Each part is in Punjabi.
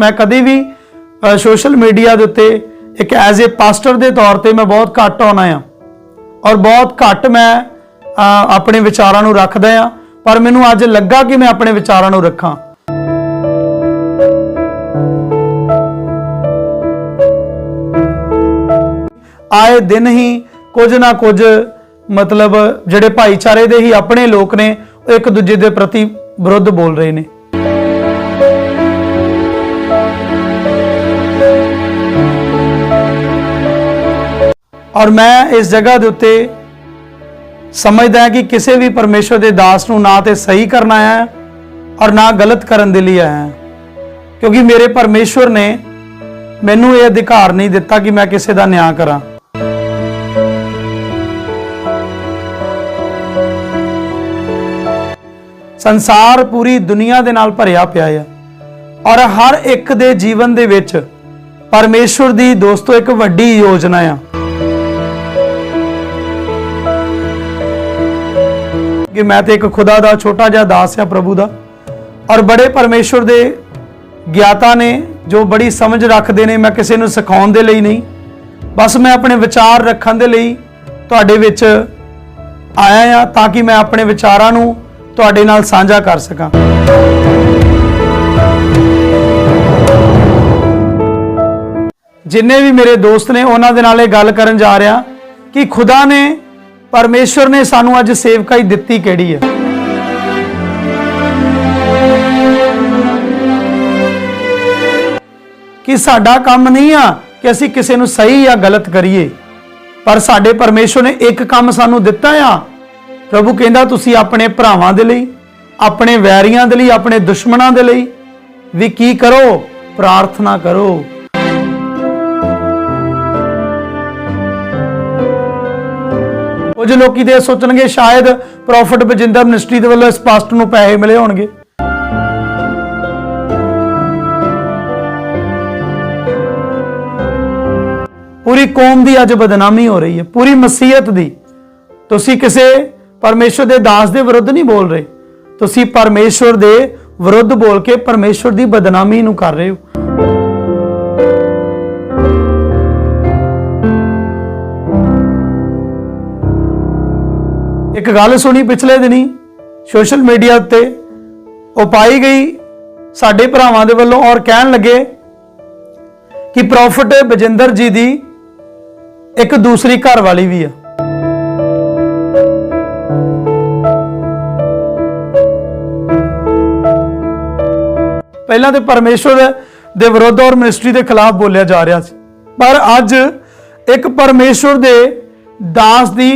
ਮੈਂ ਕਦੇ ਵੀ ਸੋਸ਼ਲ ਮੀਡੀਆ ਦੇ ਉੱਤੇ ਇੱਕ ਐਜ਼ ਅ ਪਾਸਟਰ ਦੇ ਤੌਰ ਤੇ ਮੈਂ ਬਹੁਤ ਘੱਟ ਆਉਣਾ ਆ। ਔਰ ਬਹੁਤ ਘੱਟ ਮੈਂ ਆਪਣੇ ਵਿਚਾਰਾਂ ਨੂੰ ਰੱਖਦਾ ਆ। ਪਰ ਮੈਨੂੰ ਅੱਜ ਲੱਗਾ ਕਿ ਮੈਂ ਆਪਣੇ ਵਿਚਾਰਾਂ ਨੂੰ ਰੱਖਾਂ। ਆਏ ਦਿਨ ਹੀ ਕੁਝ ਨਾ ਕੁਝ ਮਤਲਬ ਜਿਹੜੇ ਭਾਈਚਾਰੇ ਦੇ ਹੀ ਆਪਣੇ ਲੋਕ ਨੇ, ਉਹ ਇੱਕ ਦੂਜੇ ਦੇ ਪ੍ਰਤੀ ਵਿਰੁੱਧ ਬੋਲ ਰਹੇ ਨੇ। ਔਰ ਮੈਂ ਇਸ ਜਗ੍ਹਾ ਦੇ ਉੱਤੇ ਸਮਝਦਾ ਹਾਂ ਕਿ ਕਿਸੇ ਵੀ ਪਰਮੇਸ਼ਵਰ ਦੇ ਦਾਸ ਨੂੰ ਨਾ ਤੇ ਸਹੀ ਕਰਨ ਆਇਆ ਹੈ ਔਰ ਨਾ ਗਲਤ ਕਰਨ ਦੇ ਲਈ ਆਇਆ ਹੈ। ਕਿਉਂਕਿ ਮੇਰੇ ਪਰਮੇਸ਼ਵਰ ਨੇ ਮੈਨੂੰ ਇਹ ਅਧਿਕਾਰ ਨਹੀਂ ਦਿੱਤਾ ਕਿ ਮੈਂ ਕਿਸੇ ਦਾ ਨਿਆਂ ਕਰਾਂ। ਸੰਸਾਰ ਪੂਰੀ ਦੁਨੀਆ ਦੇ ਨਾਲ ਭਰਿਆ ਪਿਆ ਹੈ ਔਰ ਹਰ ਇੱਕ ਦੇ ਜੀਵਨ ਦੇ ਵਿੱਚ ਪਰਮੇਸ਼ਵਰ ਦੀ ਦੋਸਤੋ ਇੱਕ ਵੱਡੀ ਯੋਜਨਾ ਆ। ਕਿ ਮੈਂ ਤੇ ਇੱਕ ਖੁਦਾ ਦਾ, ਛੋਟਾ ਜਿਹਾ ਦਾਸ ਆ ਪ੍ਰਭੂ ਦਾ। ਔਰ ਬੜੇ ਪਰਮੇਸ਼ਵਰ ਦੇ ਗਿਆਤਾ ਨੇ ਜੋ ਬੜੀ ਸਮਝ ਰੱਖਦੇ ਨੇ, ਮੈਂ ਕਿਸੇ ਨੂੰ ਸਿਖਾਉਣ ਦੇ ਲਈ ਨਹੀਂ। ਬਸ ਮੈਂ ਆਪਣੇ ਵਿਚਾਰ ਰੱਖਣ ਦੇ ਲਈ ਤੁਹਾਡੇ ਵਿੱਚ ਆਇਆ ਆ, ਤਾਂ ਕਿ ਮੈਂ ਆਪਣੇ ਵਿਚਾਰਾਂ ਨੂੰ ਤੁਹਾਡੇ ਨਾਲ ਸਾਂਝਾ ਕਰ ਸਕਾਂ। ਜਿੰਨੇ ਵੀ ਮੇਰੇ ਦੋਸਤ ਨੇ, ਉਹਨਾਂ ਦੇ ਨਾਲ ਇਹ ਗੱਲ ਕਰਨ ਜਾ ਰਿਹਾ ਕਿ ਖੁਦਾ ਨੇ ਪਰਮੇਸ਼ਵਰ ਨੇ ਸਾਨੂੰ ਅੱਜ ਸੇਵਕਾਈ ਦਿੱਤੀ ਕਿਹੜੀ ਹੈ? ਕਿ ਸਾਡਾ ਕੰਮ ਨਹੀਂ ਆ ਕਿ ਅਸੀਂ ਕਿਸੇ ਨੂੰ ਸਹੀ ਜਾਂ ਗਲਤ ਕਰੀਏ, ਪਰ ਸਾਡੇ ਪਰਮੇਸ਼ਵਰ ਨੇ ਇੱਕ ਕੰਮ ਸਾਨੂੰ ਦਿੱਤਾ ਆ। ਪ੍ਰਭੂ ਕਹਿੰਦਾ, ਤੁਸੀਂ ਆਪਣੇ ਭਰਾਵਾਂ ਦੇ ਲਈ, ਆਪਣੇ ਵੈਰੀਆਂ ਦੇ ਲਈ, ਆਪਣੇ ਦੁਸ਼ਮਣਾਂ ਦੇ ਲਈ ਵੀ ਕੀ ਕਰੋ? ਪ੍ਰਾਰਥਨਾ ਕਰੋ। ਕੁਝ ਲੋਕੀ ਦੇ ਸੋਚਣਗੇ, ਸ਼ਾਇਦ ਪ੍ਰੋਫਿਟ ਬਜਿੰਦਰ ਮਿਨਿਸਟਰੀ ਦੇ ਵੱਲੋਂ ਇਸ ਪਾਸਟ ਨੂੰ ਪੈਸੇ ਮਿਲੇ ਹੋਣਗੇ। ਪੂਰੀ ਕੌਮ ਦੀ ਅੱਜ ਬਦਨਾਮੀ ਹੋ ਰਹੀ ਹੈ, ਪੂਰੀ ਮਸੀਹਤ ਦੀ। ਤੁਸੀਂ ਕਿਸੇ ਪਰਮੇਸ਼ਵਰ ਦੇ ਦਾਸ ਦੇ ਵਿਰੁੱਧ ਨਹੀਂ ਬੋਲ ਰਹੇ। ਤੁਸੀਂ ਪਰਮੇਸ਼ਵਰ ਦੇ ਵਿਰੁੱਧ ਬੋਲ ਕੇ ਪਰਮੇਸ਼ਵਰ ਦੀ ਬਦਨਾਮੀ ਨੂੰ ਕਰ ਰਹੇ ਹੋ। ਇੱਕ ਗੱਲ ਸੁਣੀ ਪਿਛਲੇ ਦਿਨੀ, ਸੋਸ਼ਲ ਮੀਡੀਆ ਉੱਤੇ। ਉਹ ਪਾਈ ਗਈ ਸਾਡੇ ਭਰਾਵਾਂ ਦੇ ਵੱਲੋਂ ਔਰ ਕਹਿਣ ਲੱਗੇ ਕਿ ਪ੍ਰੋਫਿਟ ਬਜਿੰਦਰ ਜੀ ਦੀ ਇੱਕ ਦੂਸਰੀ ਘਰ ਵਾਲੀ ਵੀ ਆ। ਪਹਿਲਾਂ ਤੇ ਪਰਮੇਸ਼ਵਰ ਦੇ ਵਿਰੁੱਧ ਔਰ ਮਿਨਿਸਟਰੀ ਦੇ ਖਿਲਾਫ ਬੋਲਿਆ ਜਾ ਰਿਹਾ ਸੀ। ਪਰ ਅੱਜ ਇੱਕ ਪਰਮੇਸ਼ਵਰ ਦੇ ਦਾਸ ਦੀ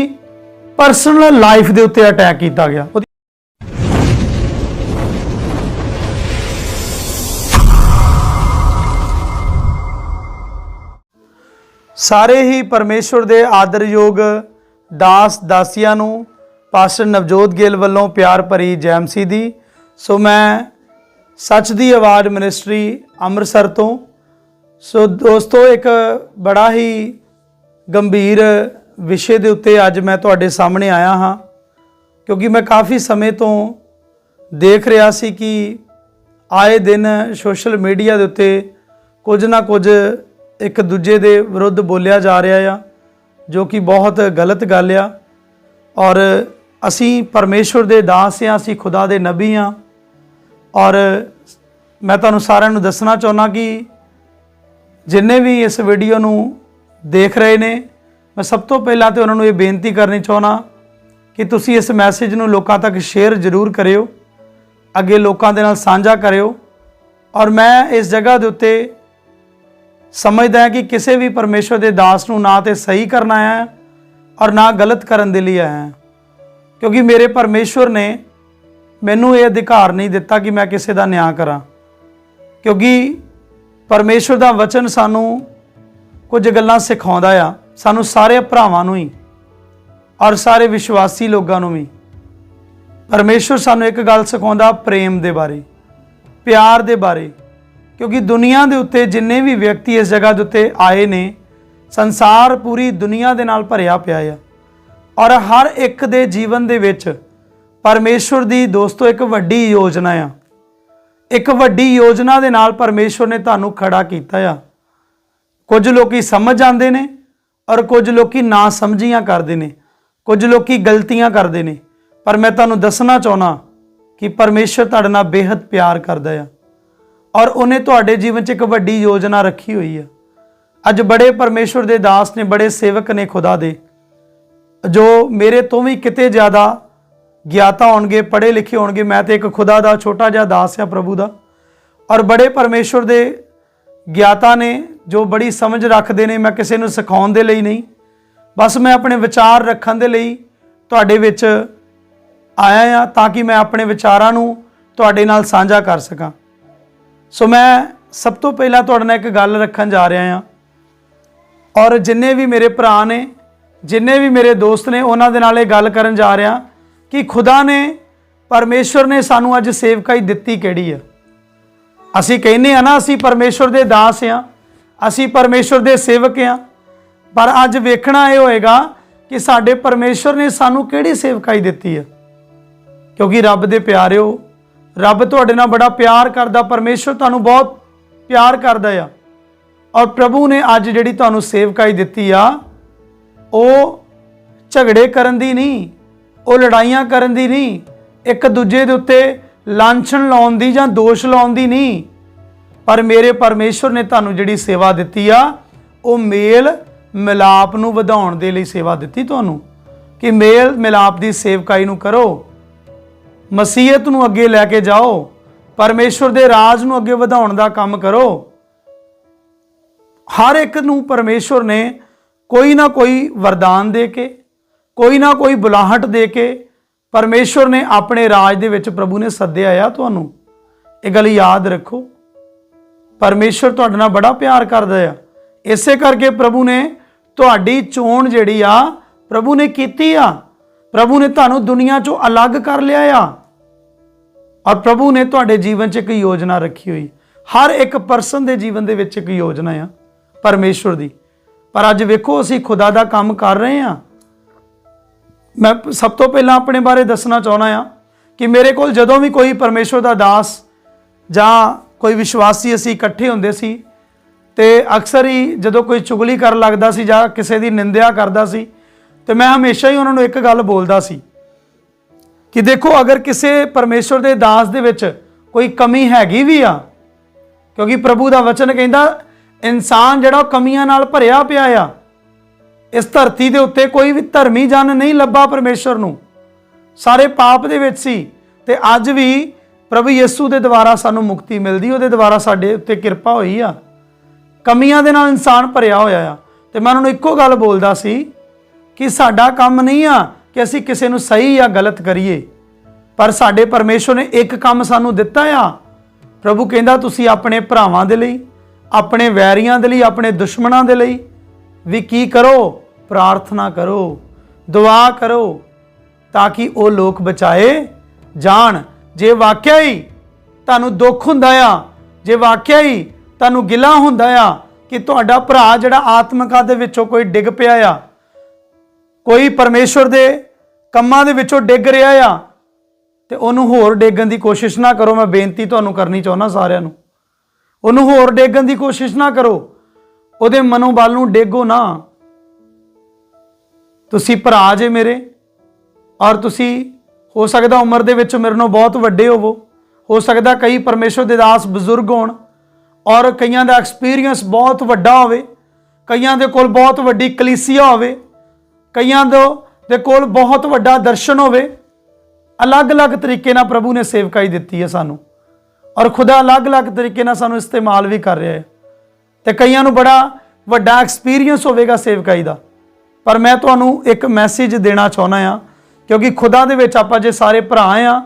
ਪਰਸਨਲ ਲਾਈਫ ਦੇ ਉੱਤੇ ਅਟੈਕ ਕੀਤਾ ਗਿਆ। ਸਾਰੇ ਹੀ ਪਰਮੇਸ਼ਵਰ ਦੇ ਆਦਰਯੋਗ ਦਾਸ ਦਾਸੀਆਂ ਨੂੰ ਪਾਸਟਰ ਨਵਜੋਤ ਗਿੱਲ ਵੱਲੋਂ ਪਿਆਰ ਭਰੀ ਜੈਮਸੀ ਦੀ। ਸੋ ਮੈਂ ਸੱਚ ਦੀ ਆਵਾਜ਼ ਮਿਨਿਸਟਰੀ ਅੰਮ੍ਰਿਤਸਰ ਤੋਂ। ਸੋ ਦੋਸਤੋ, ਇੱਕ ਬੜਾ ਹੀ ਗੰਭੀਰ ਵਿਸ਼ੇ ਦੇ ਉੱਤੇ ਅੱਜ ਮੈਂ ਤੁਹਾਡੇ ਸਾਹਮਣੇ ਆਇਆ ਹਾਂ, ਕਿਉਂਕਿ ਮੈਂ ਕਾਫੀ ਸਮੇਂ ਤੋਂ ਦੇਖ ਰਿਹਾ ਸੀ ਕਿ ਆਏ ਦਿਨ ਸੋਸ਼ਲ ਮੀਡੀਆ ਦੇ ਉੱਤੇ ਕੁਝ ਨਾ ਕੁਝ ਇੱਕ ਦੂਜੇ ਦੇ ਵਿਰੁੱਧ ਬੋਲਿਆ ਜਾ ਰਿਹਾ ਆ, ਜੋ ਕਿ ਬਹੁਤ ਗਲਤ ਗੱਲ ਆ। ਔਰ ਅਸੀਂ ਪਰਮੇਸ਼ਵਰ ਦੇ ਦਾਸ ਆ, ਅਸੀਂ ਖੁਦਾ ਦੇ ਨਬੀ ਆ। ਔਰ ਮੈਂ ਤੁਹਾਨੂੰ ਸਾਰਿਆਂ ਨੂੰ ਦੱਸਣਾ ਚਾਹੁੰਦਾ ਕਿ ਜਿੰਨੇ ਵੀ ਇਸ ਵੀਡੀਓ ਨੂੰ ਦੇਖ ਰਹੇ ਨੇ ਮੈਂ ਸਭ ਤੋਂ ਪਹਿਲਾਂ ਤੇ ਉਹਨਾਂ ਨੂੰ ਇਹ ਬੇਨਤੀ ਕਰਨੀ ਚਾਹੁੰਦਾ ਕਿ ਤੁਸੀਂ ਇਸ ਮੈਸੇਜ ਨੂੰ ਲੋਕਾਂ ਤੱਕ ਸ਼ੇਅਰ ਜ਼ਰੂਰ ਕਰਿਓ, ਅੱਗੇ ਲੋਕਾਂ ਦੇ ਨਾਲ ਸਾਂਝਾ ਕਰਿਓ ਔਰ ਮੈਂ ਇਸ ਜਗ੍ਹਾ ਦੇ ਉੱਤੇ ਸਮਝਦਾ ਹਾਂ ਕਿ ਕਿਸੇ ਵੀ ਪਰਮੇਸ਼ਵਰ ਦੇ ਦਾਸ ਨੂੰ ਨਾ ਤੇ ਸਹੀ ਕਰਨ ਆਇਆ ਹੈ ਔਰ ਨਾ ਗਲਤ ਕਰਨ ਦੇ ਲਈ ਆਇਆ ਕਿਉਂਕਿ ਮੇਰੇ ਪਰਮੇਸ਼ਵਰ ਨੇ ਮੈਨੂੰ ਇਹ ਅਧਿਕਾਰ ਨਹੀਂ ਦਿੱਤਾ ਕਿ ਮੈਂ ਕਿਸੇ ਦਾ ਨਿਆਂ ਕਰਾਂ। ਕਿਉਂਕਿ ਪਰਮੇਸ਼ਵਰ ਦਾ ਵਚਨ ਸਾਨੂੰ ਕੁਝ ਗੱਲਾਂ ਸਿਖਾਉਂਦਾ ਆ। ਸਾਨੂੰ ਸਾਰੇ ਭਰਾਵਾਂ ਨੂੰ ਹੀ ਔਰ ਸਾਰੇ ਵਿਸ਼ਵਾਸੀ ਲੋਕਾਂ ਨੂੰ ਵੀ। ਪਰਮੇਸ਼ਵਰ ਸਾਨੂੰ ਇੱਕ ਗੱਲ ਸਿਖਾਉਂਦਾ ਪ੍ਰੇਮ ਦੇ ਬਾਰੇ, ਪਿਆਰ ਦੇ ਬਾਰੇ। ਕਿਉਂਕਿ ਦੁਨੀਆ ਦੇ ਉੱਤੇ ਜਿੰਨੇ ਵੀ ਵਿਅਕਤੀ ਇਸ ਜਗ੍ਹਾ ਦੇ ਉੱਤੇ ਆਏ ਨੇ, ਸੰਸਾਰ ਪੂਰੀ ਦੁਨੀਆ ਦੇ ਨਾਲ ਭਰਿਆ ਪਿਆ ਆ। ਔਰ ਹਰ ਇੱਕ ਦੇ ਜੀਵਨ ਦੇ ਵਿੱਚ ਪਰਮੇਸ਼ਵਰ ਦੀ ਦੋਸਤੋ ਇੱਕ ਵੱਡੀ ਯੋਜਨਾ ਆ। ਇੱਕ ਵੱਡੀ ਯੋਜਨਾ ਦੇ ਨਾਲ ਪਰਮੇਸ਼ਵਰ ਨੇ ਤੁਹਾਨੂੰ ਖੜਾ ਕੀਤਾ ਆ। ਕੁਝ ਲੋਕੀ ਸਮਝ ਜਾਂਦੇ ਨੇ ਔਰ ਕੁਝ ਲੋਕੀ ਨਾ ਸਮਝੀਆਂ ਕਰਦੇ ਨੇ, ਕੁਝ ਲੋਕੀ ਗਲਤੀਆਂ ਕਰਦੇ ਨੇ। ਪਰ ਮੈਂ ਤੁਹਾਨੂੰ ਦੱਸਣਾ ਚਾਹਣਾ ਕਿ ਪਰਮੇਸ਼ਵਰ ਤੁਹਾਡੇ ਨਾਲ ਬੇਹੱਦ ਪਿਆਰ ਕਰਦਾ ਆ ਔਰ ਉਹਨੇ ਤੁਹਾਡੇ ਜੀਵਨ 'ਚ ਇੱਕ ਵੱਡੀ ਯੋਜਨਾ ਰੱਖੀ ਹੋਈ ਆ। ਅੱਜ ਬੜੇ ਪਰਮੇਸ਼ਵਰ ਦੇ ਦਾਸ ਨੇ, ਬੜੇ ਸੇਵਕ ਨੇ ਖੁਦਾ ਦੇ, ਜੋ ਮੇਰੇ ਤੋਂ ਵੀ ਕਿਤੇ ਜ਼ਿਆਦਾ ਗਿਆਤਾ ਹੋਣਗੇ, ਪੜ੍ਹੇ ਲਿਖੇ ਹੋਣਗੇ, ਮੈਂ ਤੇ ਇੱਕ ਖੁਦਾ ਦਾ, ਛੋਟਾ ਜਿਹਾ ਦਾਸ ਆ ਪ੍ਰਭੂ ਦਾ। ਔਰ ਬੜੇ ਪਰਮੇਸ਼ਵਰ ਦੇ ਗਿਆਤਾ ਨੇ ਜੋ ਬੜੀ ਸਮਝ ਰੱਖਦੇ ਨੇ, ਮੈਂ ਕਿਸੇ ਨੂੰ ਸਿਖਾਉਣ ਦੇ ਲਈ ਨਹੀਂ। ਬਸ ਮੈਂ ਆਪਣੇ ਵਿਚਾਰ ਰੱਖਣ ਦੇ ਲਈ ਤੁਹਾਡੇ ਵਿੱਚ ਆਇਆ ਆ ਤਾਂ ਕਿ ਮੈਂ ਆਪਣੇ ਵਿਚਾਰਾਂ ਨੂੰ ਤੁਹਾਡੇ ਨਾਲ ਸਾਂਝਾ ਕਰ ਸਕਾਂ। ਸੋ ਮੈਂ ਸਭ ਤੋਂ ਪਹਿਲਾਂ ਤੁਹਾਡੇ ਨਾਲ ਇੱਕ ਗੱਲ ਰੱਖਣ ਜਾ ਰਿਹਾ ਆ ਔਰ ਜਿੰਨੇ ਵੀ ਮੇਰੇ ਭਰਾ ਨੇ, ਜਿੰਨੇ ਵੀ ਮੇਰੇ ਦੋਸਤ ਨੇ, ਉਹਨਾਂ ਦੇ ਨਾਲ ਇਹ ਗੱਲ ਕਰਨ ਜਾ ਰਿਹਾ ਕਿ ਖੁਦਾ ਨੇ, ਪਰਮੇਸ਼ਵਰ ਨੇ ਸਾਨੂੰ ਅੱਜ ਸੇਵਕਾਈ ਦਿੱਤੀ ਕਿਹੜੀ ਆ? ਅਸੀਂ ਕਹਿੰਦੇ ਆ ਨਾ, ਅਸੀਂ ਪਰਮੇਸ਼ਵਰ ਦੇ ਦਾਸ ਆ ਅਸੀਂ ਪਰਮੇਸ਼ਵਰ ਦੇ ਸੇਵਕ ਹਾਂ। ਪਰ ਅੱਜ ਵੇਖਣਾ ਇਹ ਹੋਏਗਾ ਕਿ ਸਾਡੇ ਪਰਮੇਸ਼ਵਰ ਨੇ ਸਾਨੂੰ ਕਿਹੜੀ ਸੇਵਕਾਈ ਦਿੱਤੀ ਆ ਕਿਉਂਕਿ ਰੱਬ ਦੇ ਪਿਆਰਿਓ, ਰੱਬ ਤੁਹਾਡੇ ਨਾਲ ਬੜਾ ਪਿਆਰ ਕਰਦਾ, ਪਰਮੇਸ਼ਵਰ ਤੁਹਾਨੂੰ ਬਹੁਤ ਪਿਆਰ ਕਰਦਾ ਆ। ਔਰ ਪ੍ਰਭੂ ਨੇ ਅੱਜ ਜਿਹੜੀ ਤੁਹਾਨੂੰ ਸੇਵਕਾਈ ਦਿੱਤੀ ਆ, ਉਹ ਝਗੜੇ ਕਰਨ ਦੀ ਨਹੀਂ, ਉਹ ਲੜਾਈਆਂ ਕਰਨ ਦੀ ਨਹੀਂ, ਇੱਕ ਦੂਜੇ ਦੇ ਉੱਤੇ ਲਾਂਛਣ ਲਾਉਣ ਦੀ ਜਾਂ ਦੋਸ਼ ਲਾਉਣ ਦੀ ਨਹੀਂ ਪਰ ਮੇਰੇ ਪਰਮੇਸ਼ਵਰ ਨੇ ਤੁਹਾਨੂੰ ਜਿਹੜੀ ਸੇਵਾ ਦਿੱਤੀ ਆ, ਉਹ ਮੇਲ ਮਿਲਾਪ ਨੂੰ ਵਧਾਉਣ ਦੇ ਲਈ ਸੇਵਾ ਦਿੱਤੀ ਤੁਹਾਨੂੰ। ਕਿ ਮੇਲ ਮਿਲਾਪ ਦੀ ਸੇਵਕਾਈ ਨੂੰ ਕਰੋ। ਮਸੀਹਤ ਨੂੰ ਅੱਗੇ ਲੈ ਕੇ ਜਾਓ। ਪਰਮੇਸ਼ਵਰ ਦੇ ਰਾਜ ਨੂੰ ਅੱਗੇ ਵਧਾਉਣ ਦਾ ਕੰਮ ਕਰੋ। ਹਰ ਇੱਕ ਨੂੰ ਪਰਮੇਸ਼ਵਰ ਨੇ ਕੋਈ ਨਾ ਕੋਈ ਵਰਦਾਨ ਦੇ ਕੇ, ਕੋਈ ਨਾ ਕੋਈ ਬੁਲਾਹਟ ਦੇ ਕੇ ਪਰਮੇਸ਼ਵਰ ਨੇ ਆਪਣੇ ਰਾਜ ਦੇ ਵਿੱਚ ਪ੍ਰਭੂ ਨੇ ਸੱਦਿਆ ਆ ਤੁਹਾਨੂੰ। ਇਹ ਗੱਲ ਯਾਦ ਰੱਖੋ। ਪਰਮੇਸ਼ਵਰ ਤੁਹਾਡੇ ਨਾਲ ਬੜਾ ਪਿਆਰ ਕਰਦਾ ਆ। ਇਸੇ ਕਰਕੇ ਪ੍ਰਭੂ ਨੇ ਤੁਹਾਡੀ ਚੋਣ ਜਿਹੜੀ ਆ, ਪ੍ਰਭੂ ਨੇ ਕੀਤੀ ਆ। ਪ੍ਰਭੂ ਨੇ ਤੁਹਾਨੂੰ ਦੁਨੀਆ ਚੋਂ ਅਲੱਗ ਕਰ ਲਿਆ ਆ। ਔਰ ਪ੍ਰਭੂ ਨੇ ਤੁਹਾਡੇ ਜੀਵਨ 'ਚ ਇੱਕ ਯੋਜਨਾ ਰੱਖੀ ਹੋਈ। ਹਰ ਇੱਕ ਪਰਸਨ ਦੇ ਜੀਵਨ ਦੇ ਵਿੱਚ ਇੱਕ ਯੋਜਨਾ ਆ ਪਰਮੇਸ਼ਵਰ ਦੀ। ਪਰ ਅੱਜ ਵੇਖੋ, ਅਸੀਂ ਖੁਦਾ ਦਾ ਕੰਮ ਕਰ ਰਹੇ ਆ। ਮੈਂ ਸਭ ਤੋਂ ਪਹਿਲਾਂ ਆਪਣੇ ਬਾਰੇ ਦੱਸਣਾ ਚਾਹਣਾ ਆ ਕਿ ਮੇਰੇ ਕੋਲ ਜਦੋਂ ਵੀ ਕੋਈ ਪਰਮੇਸ਼ਵਰ ਦਾ ਦਾਸ ਜਾਂ ਕੋਈ ਵਿਸ਼ਵਾਸੀ ਅਸੀਂ ਇਕੱਠੇ ਹੁੰਦੇ ਸੀ ਤੇ ਅਕਸਰ ਹੀ ਜਦੋਂ ਕੋਈ ਚੁਗਲੀ ਕਰਨ ਲੱਗਦਾ ਸੀ ਜਾਂ ਕਿਸੇ ਦੀ ਨਿੰਦਿਆ ਕਰਦਾ ਸੀ ਤੇ ਮੈਂ ਹਮੇਸ਼ਾ ਹੀ ਉਹਨਾਂ ਨੂੰ ਇੱਕ ਗੱਲ ਬੋਲਦਾ ਸੀ ਕਿ ਦੇਖੋ, ਅਗਰ ਕਿਸੇ ਪਰਮੇਸ਼ਵਰ ਦੇ ਦਾਸ ਦੇ ਵਿੱਚ ਕੋਈ ਕਮੀ ਹੈਗੀ ਵੀ ਆ, ਕਿਉਂਕਿ ਪ੍ਰਭੂ ਦਾ ਵਚਨ ਕਹਿੰਦਾ, ਇਨਸਾਨ ਜਿਹੜਾ ਉਹ ਕਮੀਆਂ ਨਾਲ ਭਰਿਆ ਪਿਆ ਆ, ਇਸ ਧਰਤੀ ਦੇ ਉੱਤੇ ਕੋਈ ਵੀ ਧਰਮੀ ਜਨ ਨਹੀਂ ਲੱਭਾ ਪਰਮੇਸ਼ਵਰ ਨੂੰ। ਸਾਰੇ ਪਾਪ ਦੇ ਵਿੱਚ ਸੀ ਤੇ ਅੱਜ ਵੀ ਪ੍ਰਭੂ ਯਿਸੂ ਦੇ ਦੁਆਰਾ ਸਾਨੂੰ ਮੁਕਤੀ ਮਿਲਦੀ, ਉਹਦੇ ਦੁਆਰਾ ਸਾਡੇ ਉੱਤੇ ਕਿਰਪਾ ਹੋਈ ਆ। ਕਮੀਆਂ ਦੇ ਨਾਲ ਇਨਸਾਨ ਭਰਿਆ ਹੋਇਆ ਆ। ਤੇ ਮੈਂ ਉਹਨਾਂ ਨੂੰ ਇੱਕੋ ਗੱਲ ਬੋਲਦਾ ਸੀ ਕਿ ਸਾਡਾ ਕੰਮ ਨਹੀਂ ਆ ਕਿ ਅਸੀਂ ਕਿਸੇ ਨੂੰ ਸਹੀ ਜਾਂ ਗਲਤ ਕਰੀਏ, ਪਰ ਸਾਡੇ ਪਰਮੇਸ਼ਵਰ ਨੇ ਇੱਕ ਕੰਮ ਸਾਨੂੰ ਦਿੱਤਾ ਆ। ਪ੍ਰਭੂ ਕਹਿੰਦਾ, ਤੁਸੀਂ ਆਪਣੇ ਭਰਾਵਾਂ ਦੇ ਲਈ, ਆਪਣੇ ਵੈਰੀਆਂ ਦੇ ਲਈ, ਆਪਣੇ ਦੁਸ਼ਮਣਾਂ ਦੇ ਲਈ ਵੀ ਕੀ ਕਰੋ? ਪ੍ਰਾਰਥਨਾ ਕਰੋ, ਦੁਆ ਕਰੋ, ਤਾਂ ਕਿ ਉਹ ਲੋਕ ਬਚਾਏ ਜਾਣ। ਜੇ ਵਾਕਿਆ ਹੀ ਤੁਹਾਨੂੰ ਦੁੱਖ ਹੁੰਦਾ ਆ, ਜੇ ਵਾਕਿਆ ਹੀ ਤੁਹਾਨੂੰ ਗਿਲਾ ਹੁੰਦਾ ਆ ਕਿ ਤੁਹਾਡਾ ਭਰਾ ਜਿਹੜਾ ਆਤਮਿਕਾ ਦੇ ਵਿੱਚੋਂ ਕੋਈ ਡਿੱਗ ਪਿਆ ਆ, ਕੋਈ ਪਰਮੇਸ਼ਵਰ ਦੇ ਕੰਮਾਂ ਦੇ ਵਿੱਚੋਂ ਡਿੱਗ ਰਿਹਾ ਆ, ਤੇ ਉਹਨੂੰ ਹੋਰ ਡੇਗਣ ਦੀ ਕੋਸ਼ਿਸ਼ ਨਾ ਕਰੋ, ਮੈਂ ਬੇਨਤੀ ਤੁਹਾਨੂੰ ਕਰਨੀ ਚਾਹੁੰਦਾ ਸਾਰਿਆਂ ਨੂੰ। ਉਹਨੂੰ ਹੋਰ ਡੇਗਣ ਦੀ ਕੋਸ਼ਿਸ਼ ਨਾ ਕਰੋ, ਉਹਦੇ ਮਨੋਬਲ ਨੂੰ ਡੇਗੋ ਨਾ। ਤੁਸੀਂ ਭਰਾ ਜੇ ਮੇਰੇ, ਔਰ ਤੁਸੀਂ ਹੋ ਸਕਦਾ ਉਮਰ ਦੇ ਵਿੱਚ ਮੇਰੇ ਨਾਲੋਂ ਬਹੁਤ ਵੱਡੇ ਹੋਵੋ। ਹੋ ਸਕਦਾ ਕਈ ਪਰਮੇਸ਼ਵਰ ਦੇ ਦਾਸ ਬਜ਼ੁਰਗ ਹੋਣ ਔਰ ਕਈਆਂ ਦਾ ਐਕਸਪੀਰੀਅੰਸ ਬਹੁਤ ਵੱਡਾ ਹੋਵੇ। ਕਈਆਂ ਦੇ ਕੋਲ ਬਹੁਤ ਵੱਡੀ ਕਲੀਸੀਆ ਹੋਵੇ। ਕਈਆਂ ਦੇ ਦੇ ਕੋਲ ਬਹੁਤ ਵੱਡਾ ਦਰਸ਼ਨ ਹੋਵੇ। ਅਲੱਗ-ਅਲੱਗ ਤਰੀਕੇ ਨਾਲ ਪ੍ਰਭੂ ਨੇ ਸੇਵਕਾਈ ਦਿੱਤੀ ਹੈ ਸਾਨੂੰ ਔਰ ਖੁਦਾ ਅਲੱਗ-ਅਲੱਗ ਤਰੀਕੇ ਨਾਲ ਸਾਨੂੰ ਇਸਤੇਮਾਲ ਵੀ ਕਰ ਰਿਹਾ ਹੈ। ਤੇ ਕਈਆਂ ਨੂੰ ਬੜਾ ਵੱਡਾ ਐਕਸਪੀਰੀਅੰਸ ਹੋਵੇਗਾ ਸੇਵਕਾਈ ਦਾ। ਪਰ ਮੈਂ ਤੁਹਾਨੂੰ ਇੱਕ ਮੈਸੇਜ ਦੇਣਾ ਚਾਹੁੰਦਾ ਆ ਕਿਉਂਕਿ ਖੁਦਾ ਦੇ ਵਿੱਚ ਆਪਾਂ ਜੇ ਸਾਰੇ ਭਰਾ ਆ,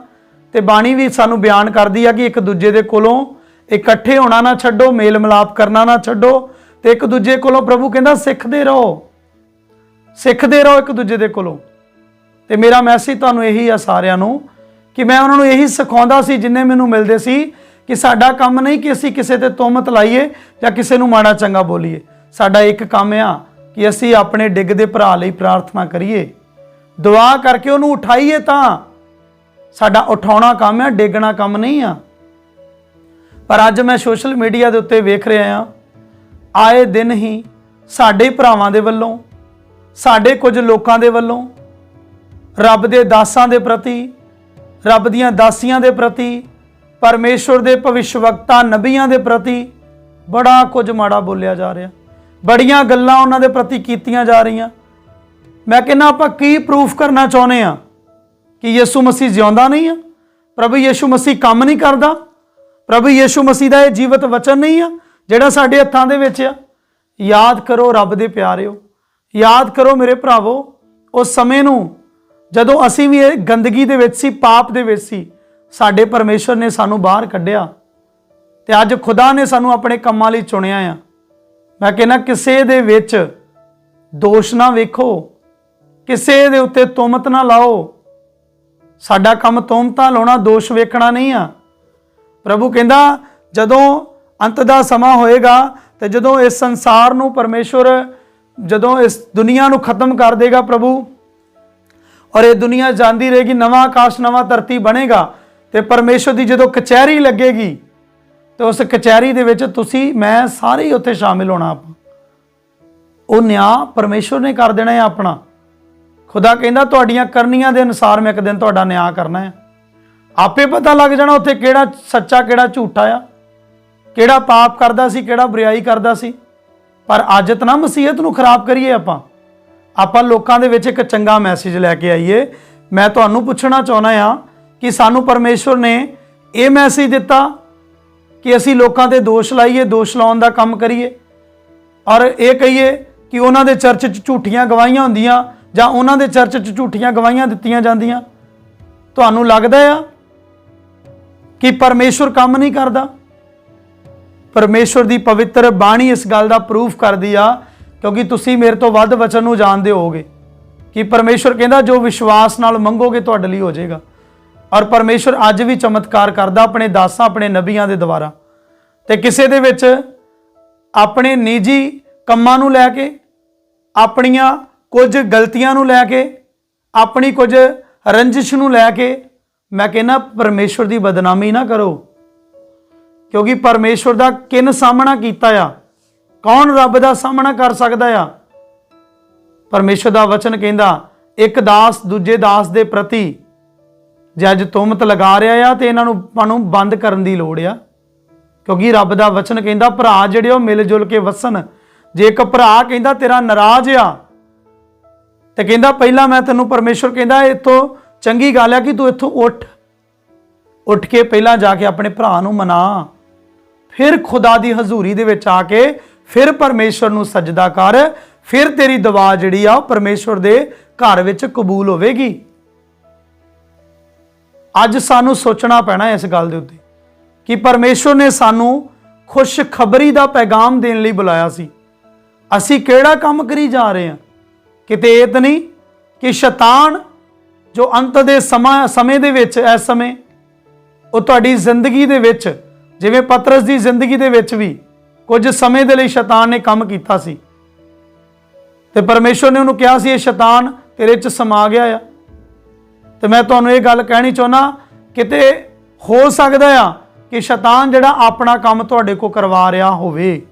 ਤੇ ਬਾਣੀ ਵੀ ਸਾਨੂੰ ਬਿਆਨ ਕਰਦੀ ਆ ਕਿ ਇੱਕ ਦੂਜੇ ਦੇ ਕੋਲੋਂ ਇਕੱਠੇ ਹੋਣਾ ਨਾ ਛੱਡੋ, ਮੇਲ ਮਿਲਾਪ ਕਰਨਾ ਨਾ ਛੱਡੋ, ਤੇ ਇੱਕ ਦੂਜੇ ਕੋਲੋਂ ਪ੍ਰਭੂ ਕਹਿੰਦਾ ਸਿੱਖਦੇ ਰਹੋ। ਸਿੱਖਦੇ ਰਹੋ ਇੱਕ ਦੂਜੇ ਦੇ ਕੋਲੋਂ। ਤੇ ਮੇਰਾ ਮੈਸੇਜ ਤੁਹਾਨੂੰ ਇਹੀ ਆ ਸਾਰਿਆਂ ਨੂੰ ਕਿ ਮੈਂ ਉਹਨਾਂ ਨੂੰ ਇਹੀ ਸਿਖਾਉਂਦਾ ਸੀ ਜਿੰਨੇ ਮੈਨੂੰ ਮਿਲਦੇ ਸੀ ਕਿ ਸਾਡਾ ਕੰਮ ਨਹੀਂ ਕਿ ਅਸੀਂ ਕਿਸੇ ਤੇ ਤੁਹਮਤ ਲਾਈਏ ਜਾਂ ਕਿਸੇ ਨੂੰ ਮਾੜਾ ਚੰਗਾ ਬੋਲੀਏ। ਸਾਡਾ ਇੱਕ ਕੰਮ ਆ ਕਿ ਅਸੀਂ ਆਪਣੇ ਡਿੱਗ ਦੇ ਭਰਾ ਲਈ ਪ੍ਰਾਰਥਨਾ ਕਰੀਏ। ਦੁਆ ਕਰਕੇ ਉਹਨੂੰ ਉਠਾਈਏ ਤਾਂ। ਸਾਡਾ ਉਠਾਉਣਾ ਕੰਮ ਆ, ਡੇਗਣਾ ਕੰਮ ਨਹੀਂ ਆ। ਪਰ ਅੱਜ ਮੈਂ ਸੋਸ਼ਲ ਮੀਡੀਆ ਦੇ ਉੱਤੇ ਵੇਖ ਰਿਹਾ ਹਾਂ। ਆਏ ਦਿਨ ਹੀ ਸਾਡੇ ਭਰਾਵਾਂ ਦੇ ਵੱਲੋਂ, ਸਾਡੇ ਕੁਝ ਲੋਕਾਂ ਦੇ ਵੱਲੋਂ, ਰੱਬ ਦੇ ਦਾਸਾਂ ਦੇ ਪ੍ਰਤੀ, ਰੱਬ ਦੀਆਂ ਦਾਸੀਆਂ ਦੇ ਪ੍ਰਤੀ, ਪਰਮੇਸ਼ਵਰ ਦੇ ਭਵਿਸ਼ਵਕਤਾ ਨਬੀਆਂ ਦੇ ਪ੍ਰਤੀ ਬੜਾ ਕੁਝ ਮਾੜਾ ਬੋਲਿਆ ਜਾ ਰਿਹਾ। ਬੜੀਆਂ ਗੱਲਾਂ ਉਹਨਾਂ ਦੇ ਪ੍ਰਤੀ ਕੀਤੀਆਂ ਜਾ ਰਹੀਆਂ। ਮੈਂ ਕਹਿੰਦਾ ਆਪਾਂ ਕੀ ਪ੍ਰੂਫ ਕਰਨਾ ਚਾਹੁੰਦੇ ਆ ਕਿ ਯਿਸੂ ਮਸੀਹ ਜਿਉਂਦਾ ਨਹੀਂ ਆ? ਪ੍ਰਭੂ ਯਿਸੂ ਮਸੀਹ ਕੰਮ ਨਹੀਂ ਕਰਦਾ? ਪ੍ਰਭੂ ਯਿਸੂ ਮਸੀਹ ਦਾ ਇਹ ਜੀਵਤ ਵਚਨ ਨਹੀਂ ਆ, ਜਿਹੜਾ ਸਾਡੇ ਹੱਥਾਂ ਦੇ ਵਿੱਚ ਆ? ਯਾਦ ਕਰੋ ਰੱਬ ਦੇ ਪਿਆਰਿਓ, ਯਾਦ ਕਰੋ ਮੇਰੇ ਭਰਾਵੋ, ਉਸ ਸਮੇਂ ਨੂੰ ਜਦੋਂ ਅਸੀਂ ਵੀ ਇਹ ਗੰਦਗੀ ਦੇ ਵਿੱਚ ਸੀ, ਪਾਪ ਦੇ ਵਿੱਚ ਸੀ, ਸਾਡੇ ਪਰਮੇਸ਼ਰ ਨੇ ਸਾਨੂੰ ਬਾਹਰ ਕੱਢਿਆ ਤੇ ਅੱਜ ਖੁਦਾ ਨੇ ਸਾਨੂੰ ਆਪਣੇ ਕੰਮਾਂ ਲਈ ਚੁਣਿਆ ਆ। ਮੈਂ ਕਹਿੰਦਾ ਕਿਸੇ ਦੇ ਵਿੱਚ ਦੋਸ਼ ਨਾ ਵੇਖੋ। ਕਿਸੇ ਦੇ ਉੱਤੇ ਤੁਮਤ ਨਾ ਲਾਓ। ਸਾਡਾ ਕੰਮ ਤੁਮਤਾਂ ਲਾਉਣਾ, ਦੋਸ਼ ਵੇਖਣਾ ਨਹੀਂ ਆ। ਪ੍ਰਭੂ ਕਹਿੰਦਾ, ਜਦੋਂ ਅੰਤ ਦਾ ਸਮਾਂ ਹੋਏਗਾ ਤੇ ਜਦੋਂ ਇਸ ਸੰਸਾਰ ਨੂੰ ਪਰਮੇਸ਼ਵਰ ਜਦੋਂ ਇਸ ਦੁਨੀਆ ਨੂੰ ਖਤਮ ਕਰ ਦੇਗਾ ਪ੍ਰਭੂ, ਔਰ ਇਹ ਦੁਨੀਆ ਜਾਂਦੀ ਰਹੇਗੀ, ਨਵਾਂ ਆਕਾਸ਼, ਨਵਾਂ ਧਰਤੀ ਬਣੇਗਾ, ਤੇ ਪਰਮੇਸ਼ਵਰ ਦੀ ਜਦੋਂ ਕਚਹਿਰੀ ਲੱਗੇਗੀ, ਤੇ ਉਸ ਕਚਹਿਰੀ ਦੇ ਵਿੱਚ ਤੁਸੀਂ, ਮੈਂ ਸਾਰੇ ਹੀ ਉੱਥੇ ਸ਼ਾਮਿਲ ਹੋਣਾ ਆਪਾਂ। ਉਹ ਨਿਆਂ ਪਰਮੇਸ਼ਵਰ ਨੇ ਕਰ ਦੇਣਾ ਹੈ ਆਪਣਾ। ਖੁਦਾ ਕਹਿੰਦਾ, ਤੁਹਾਡੀਆਂ ਕਰਨੀਆਂ ਦੇ ਅਨੁਸਾਰ ਮੈਂ ਇੱਕ ਦਿਨ ਤੁਹਾਡਾ ਨਿਆਂ ਕਰਨਾ ਹੈ। ਆਪੇ ਪਤਾ ਲੱਗ ਜਾਣਾ ਉੱਥੇ ਕਿਹੜਾ ਸੱਚਾ, ਕਿਹੜਾ ਝੂਠਾ ਆ। ਕਿਹੜਾ ਪਾਪ ਕਰਦਾ ਸੀ, ਕਿਹੜਾ ਬੁਰਾਈ ਕਰਦਾ ਸੀ। ਪਰ ਅੱਜ ਤਾਂ ਨਾ ਮਸੀਹਤ ਨੂੰ ਖਰਾਬ ਕਰੀਏ ਆਪਾਂ। ਆਪਾਂ ਲੋਕਾਂ ਦੇ ਵਿੱਚ ਇੱਕ ਚੰਗਾ ਮੈਸੇਜ ਲੈ ਕੇ ਆਈਏ। ਮੈਂ ਤੁਹਾਨੂੰ ਪੁੱਛਣਾ ਚਾਹੁੰਦਾ ਆ ਕਿ ਸਾਨੂੰ ਪਰਮੇਸ਼ਵਰ ਨੇ ਇਹ ਮੈਸੇਜ ਦਿੱਤਾ ਕਿ ਅਸੀਂ ਲੋਕਾਂ ਤੇ ਦੋਸ਼ ਲਾਈਏ, ਦੋਸ਼ ਲਾਉਣ ਦਾ ਕੰਮ ਕਰੀਏ। ਔਰ ਇਹ ਕਹੀਏ ਕਿ ਉਹਨਾਂ ਦੇ ਚਰਚ 'ਚ ਝੂਠੀਆਂ ਗਵਾਹੀਆਂ ਹੁੰਦੀਆਂ। ਜਾਂ ਉਹਨਾਂ ਦੇ ਚਰਚ 'ਚ ਝੂਠੀਆਂ ਗਵਾਹੀਆਂ ਦਿੱਤੀਆਂ ਜਾਂਦੀਆਂ? ਤੁਹਾਨੂੰ ਲੱਗਦਾ ਆ ਕਿ ਪਰਮੇਸ਼ਵਰ ਕੰਮ ਨਹੀਂ ਕਰਦਾ? ਪਰਮੇਸ਼ਵਰ ਦੀ ਪਵਿੱਤਰ ਬਾਣੀ ਇਸ ਗੱਲ ਦਾ ਪ੍ਰੂਫ ਕਰਦੀ ਆ, ਕਿਉਂਕਿ ਤੁਸੀਂ ਮੇਰੇ ਤੋਂ ਵੱਧ ਵਚਨ ਨੂੰ ਜਾਣਦੇ ਹੋਗੇ ਕਿ ਪਰਮੇਸ਼ਵਰ ਕਹਿੰਦਾ, ਜੋ ਵਿਸ਼ਵਾਸ ਨਾਲ ਮੰਗੋਗੇ, ਤੁਹਾਡੇ ਲਈ ਹੋ ਜਾਏਗਾ। ਔਰ ਪਰਮੇਸ਼ਵਰ ਅੱਜ ਵੀ ਚਮਤਕਾਰ ਕਰਦਾ ਆਪਣੇ ਦਾਸਾਂ, ਆਪਣੇ ਨਬੀਆਂ ਦੇ ਦੁਆਰਾ। ਤੇ ਕਿਸੇ ਦੇ ਵਿੱਚ ਆਪਣੇ ਨਿੱਜੀ ਕੰਮਾਂ ਨੂੰ ਲੈ ਕੇ, ਆਪਣੀਆਂ ਕੁਝ ਗਲਤੀਆਂ ਨੂੰ ਲੈ ਕੇ, ਆਪਣੀ ਕੁਝ ਰੰਜਿਸ਼ ਨੂੰ ਲੈ ਕੇ ਮੈਂ ਕਹਿੰਦਾ ਪਰਮੇਸ਼ਵਰ ਦੀ ਬਦਨਾਮੀ ਨਾ ਕਰੋ। ਕਿਉਂਕਿ ਪਰਮੇਸ਼ਵਰ ਦਾ ਕਿਨ ਸਾਹਮਣਾ ਕੀਤਾ ਆ? ਕੌਣ ਰੱਬ ਦਾ ਸਾਹਮਣਾ ਕਰ ਸਕਦਾ ਆ? ਪਰਮੇਸ਼ਵਰ ਦਾ ਵਚਨ ਕਹਿੰਦਾ, ਇੱਕ ਦਾਸ ਦੂਜੇ ਦਾਸ ਦੇ ਪ੍ਰਤੀ ਜੇ ਅੱਜ ਤੁਮਤ ਲਗਾ ਰਿਹਾ ਆ ਤੇ ਇਹਨਾਂ ਨੂੰ, ਆਪਾਂ ਨੂੰ ਬੰਦ ਕਰਨ ਦੀ ਲੋੜ ਆ। ਕਿਉਂਕਿ ਰੱਬ ਦਾ ਵਚਨ ਕਹਿੰਦਾ, ਭਰਾ ਜਿਹੜੇ ਉਹ ਮਿਲ ਜੁਲ ਕੇ ਵਸਣ, ਜੇ ਇੱਕ ਭਰਾ ਕਹਿੰਦਾ ਤੇਰਾ ਨਾਰਾਜ਼ ਆ ਤੇ ਕਹਿੰਦਾ ਪਹਿਲਾਂ ਮੈਂ ਤੈਨੂੰ ਪਰਮੇਸ਼ਵਰ ਕਹਿੰਦਾ ਇਤੋਂ ਚੰਗੀ ਗੱਲ ਆ ਕਿ ਤੂੰ ਇੱਥੋਂ ਉੱਠ। ਉੱਠ ਕੇ ਪਹਿਲਾਂ ਜਾ ਕੇ ਆਪਣੇ ਭਰਾ ਨੂੰ ਮਨਾ। ਫਿਰ ਖੁਦਾ ਦੀ ਹਜ਼ੂਰੀ ਦੇ ਵਿੱਚ ਆ ਕੇ ਫਿਰ ਪਰਮੇਸ਼ਵਰ ਨੂੰ ਸਜਦਾ ਕਰ। ਫਿਰ ਤੇਰੀ ਦੁਆ ਜਿਹੜੀ ਆ, ਉਹ ਪਰਮੇਸ਼ਵਰ ਦੇ ਘਰ ਵਿੱਚ ਕਬੂਲ ਹੋਵੇਗੀ। ਅੱਜ ਸਾਨੂੰ ਸੋਚਣਾ ਪੈਣਾ ਇਸ ਗੱਲ ਦੇ ਉੱਤੇ ਕਿ ਪਰਮੇਸ਼ਵਰ ਨੇ ਸਾਨੂੰ ਖੁਸ਼ਖਬਰੀ ਦਾ ਪੈਗਾਮ ਦੇਣ ਲਈ ਬੁਲਾਇਆ ਸੀ। ਅਸੀਂ ਕਿਹੜਾ ਕੰਮ ਕਰੀ ਜਾ ਰਹੇ ਹਾਂ? ਕਿਤੇ ਇਹ ਤਾਂ ਨਹੀਂ ਕਿ ਸ਼ੈਤਾਨ ਜੋ ਅੰਤ ਦੇ ਸਮਾਂ ਸਮੇਂ ਦੇ ਵਿੱਚ, ਇਸ ਸਮੇਂ, ਉਹ ਤੁਹਾਡੀ ਜ਼ਿੰਦਗੀ ਦੇ ਵਿੱਚ, ਜਿਵੇਂ ਪਤਰਸ ਦੀ ਜ਼ਿੰਦਗੀ ਦੇ ਵਿੱਚ ਵੀ ਕੁਝ ਸਮੇਂ ਦੇ ਲਈ ਸ਼ੈਤਾਨ ਨੇ ਕੰਮ ਕੀਤਾ ਸੀ। ਤੇ ਪਰਮੇਸ਼ਵਰ ਨੇ ਉਹਨੂੰ ਕਿਹਾ ਸੀ, ਇਹ ਸ਼ੈਤਾਨ ਤੇਰੇ 'ਚ ਸਮਾ ਗਿਆ ਆ। ਤੇ ਮੈਂ ਤੁਹਾਨੂੰ ਇਹ ਗੱਲ ਕਹਿਣੀ ਚਾਹੁੰਦਾ, ਕਿਤੇ ਹੋ ਸਕਦਾ ਆ ਕਿ ਸ਼ੈਤਾਨ ਜਿਹੜਾ ਆਪਣਾ ਕੰਮ ਤੁਹਾਡੇ ਕੋ ਕਰਵਾ ਰਿਹਾ ਹੋਵੇ।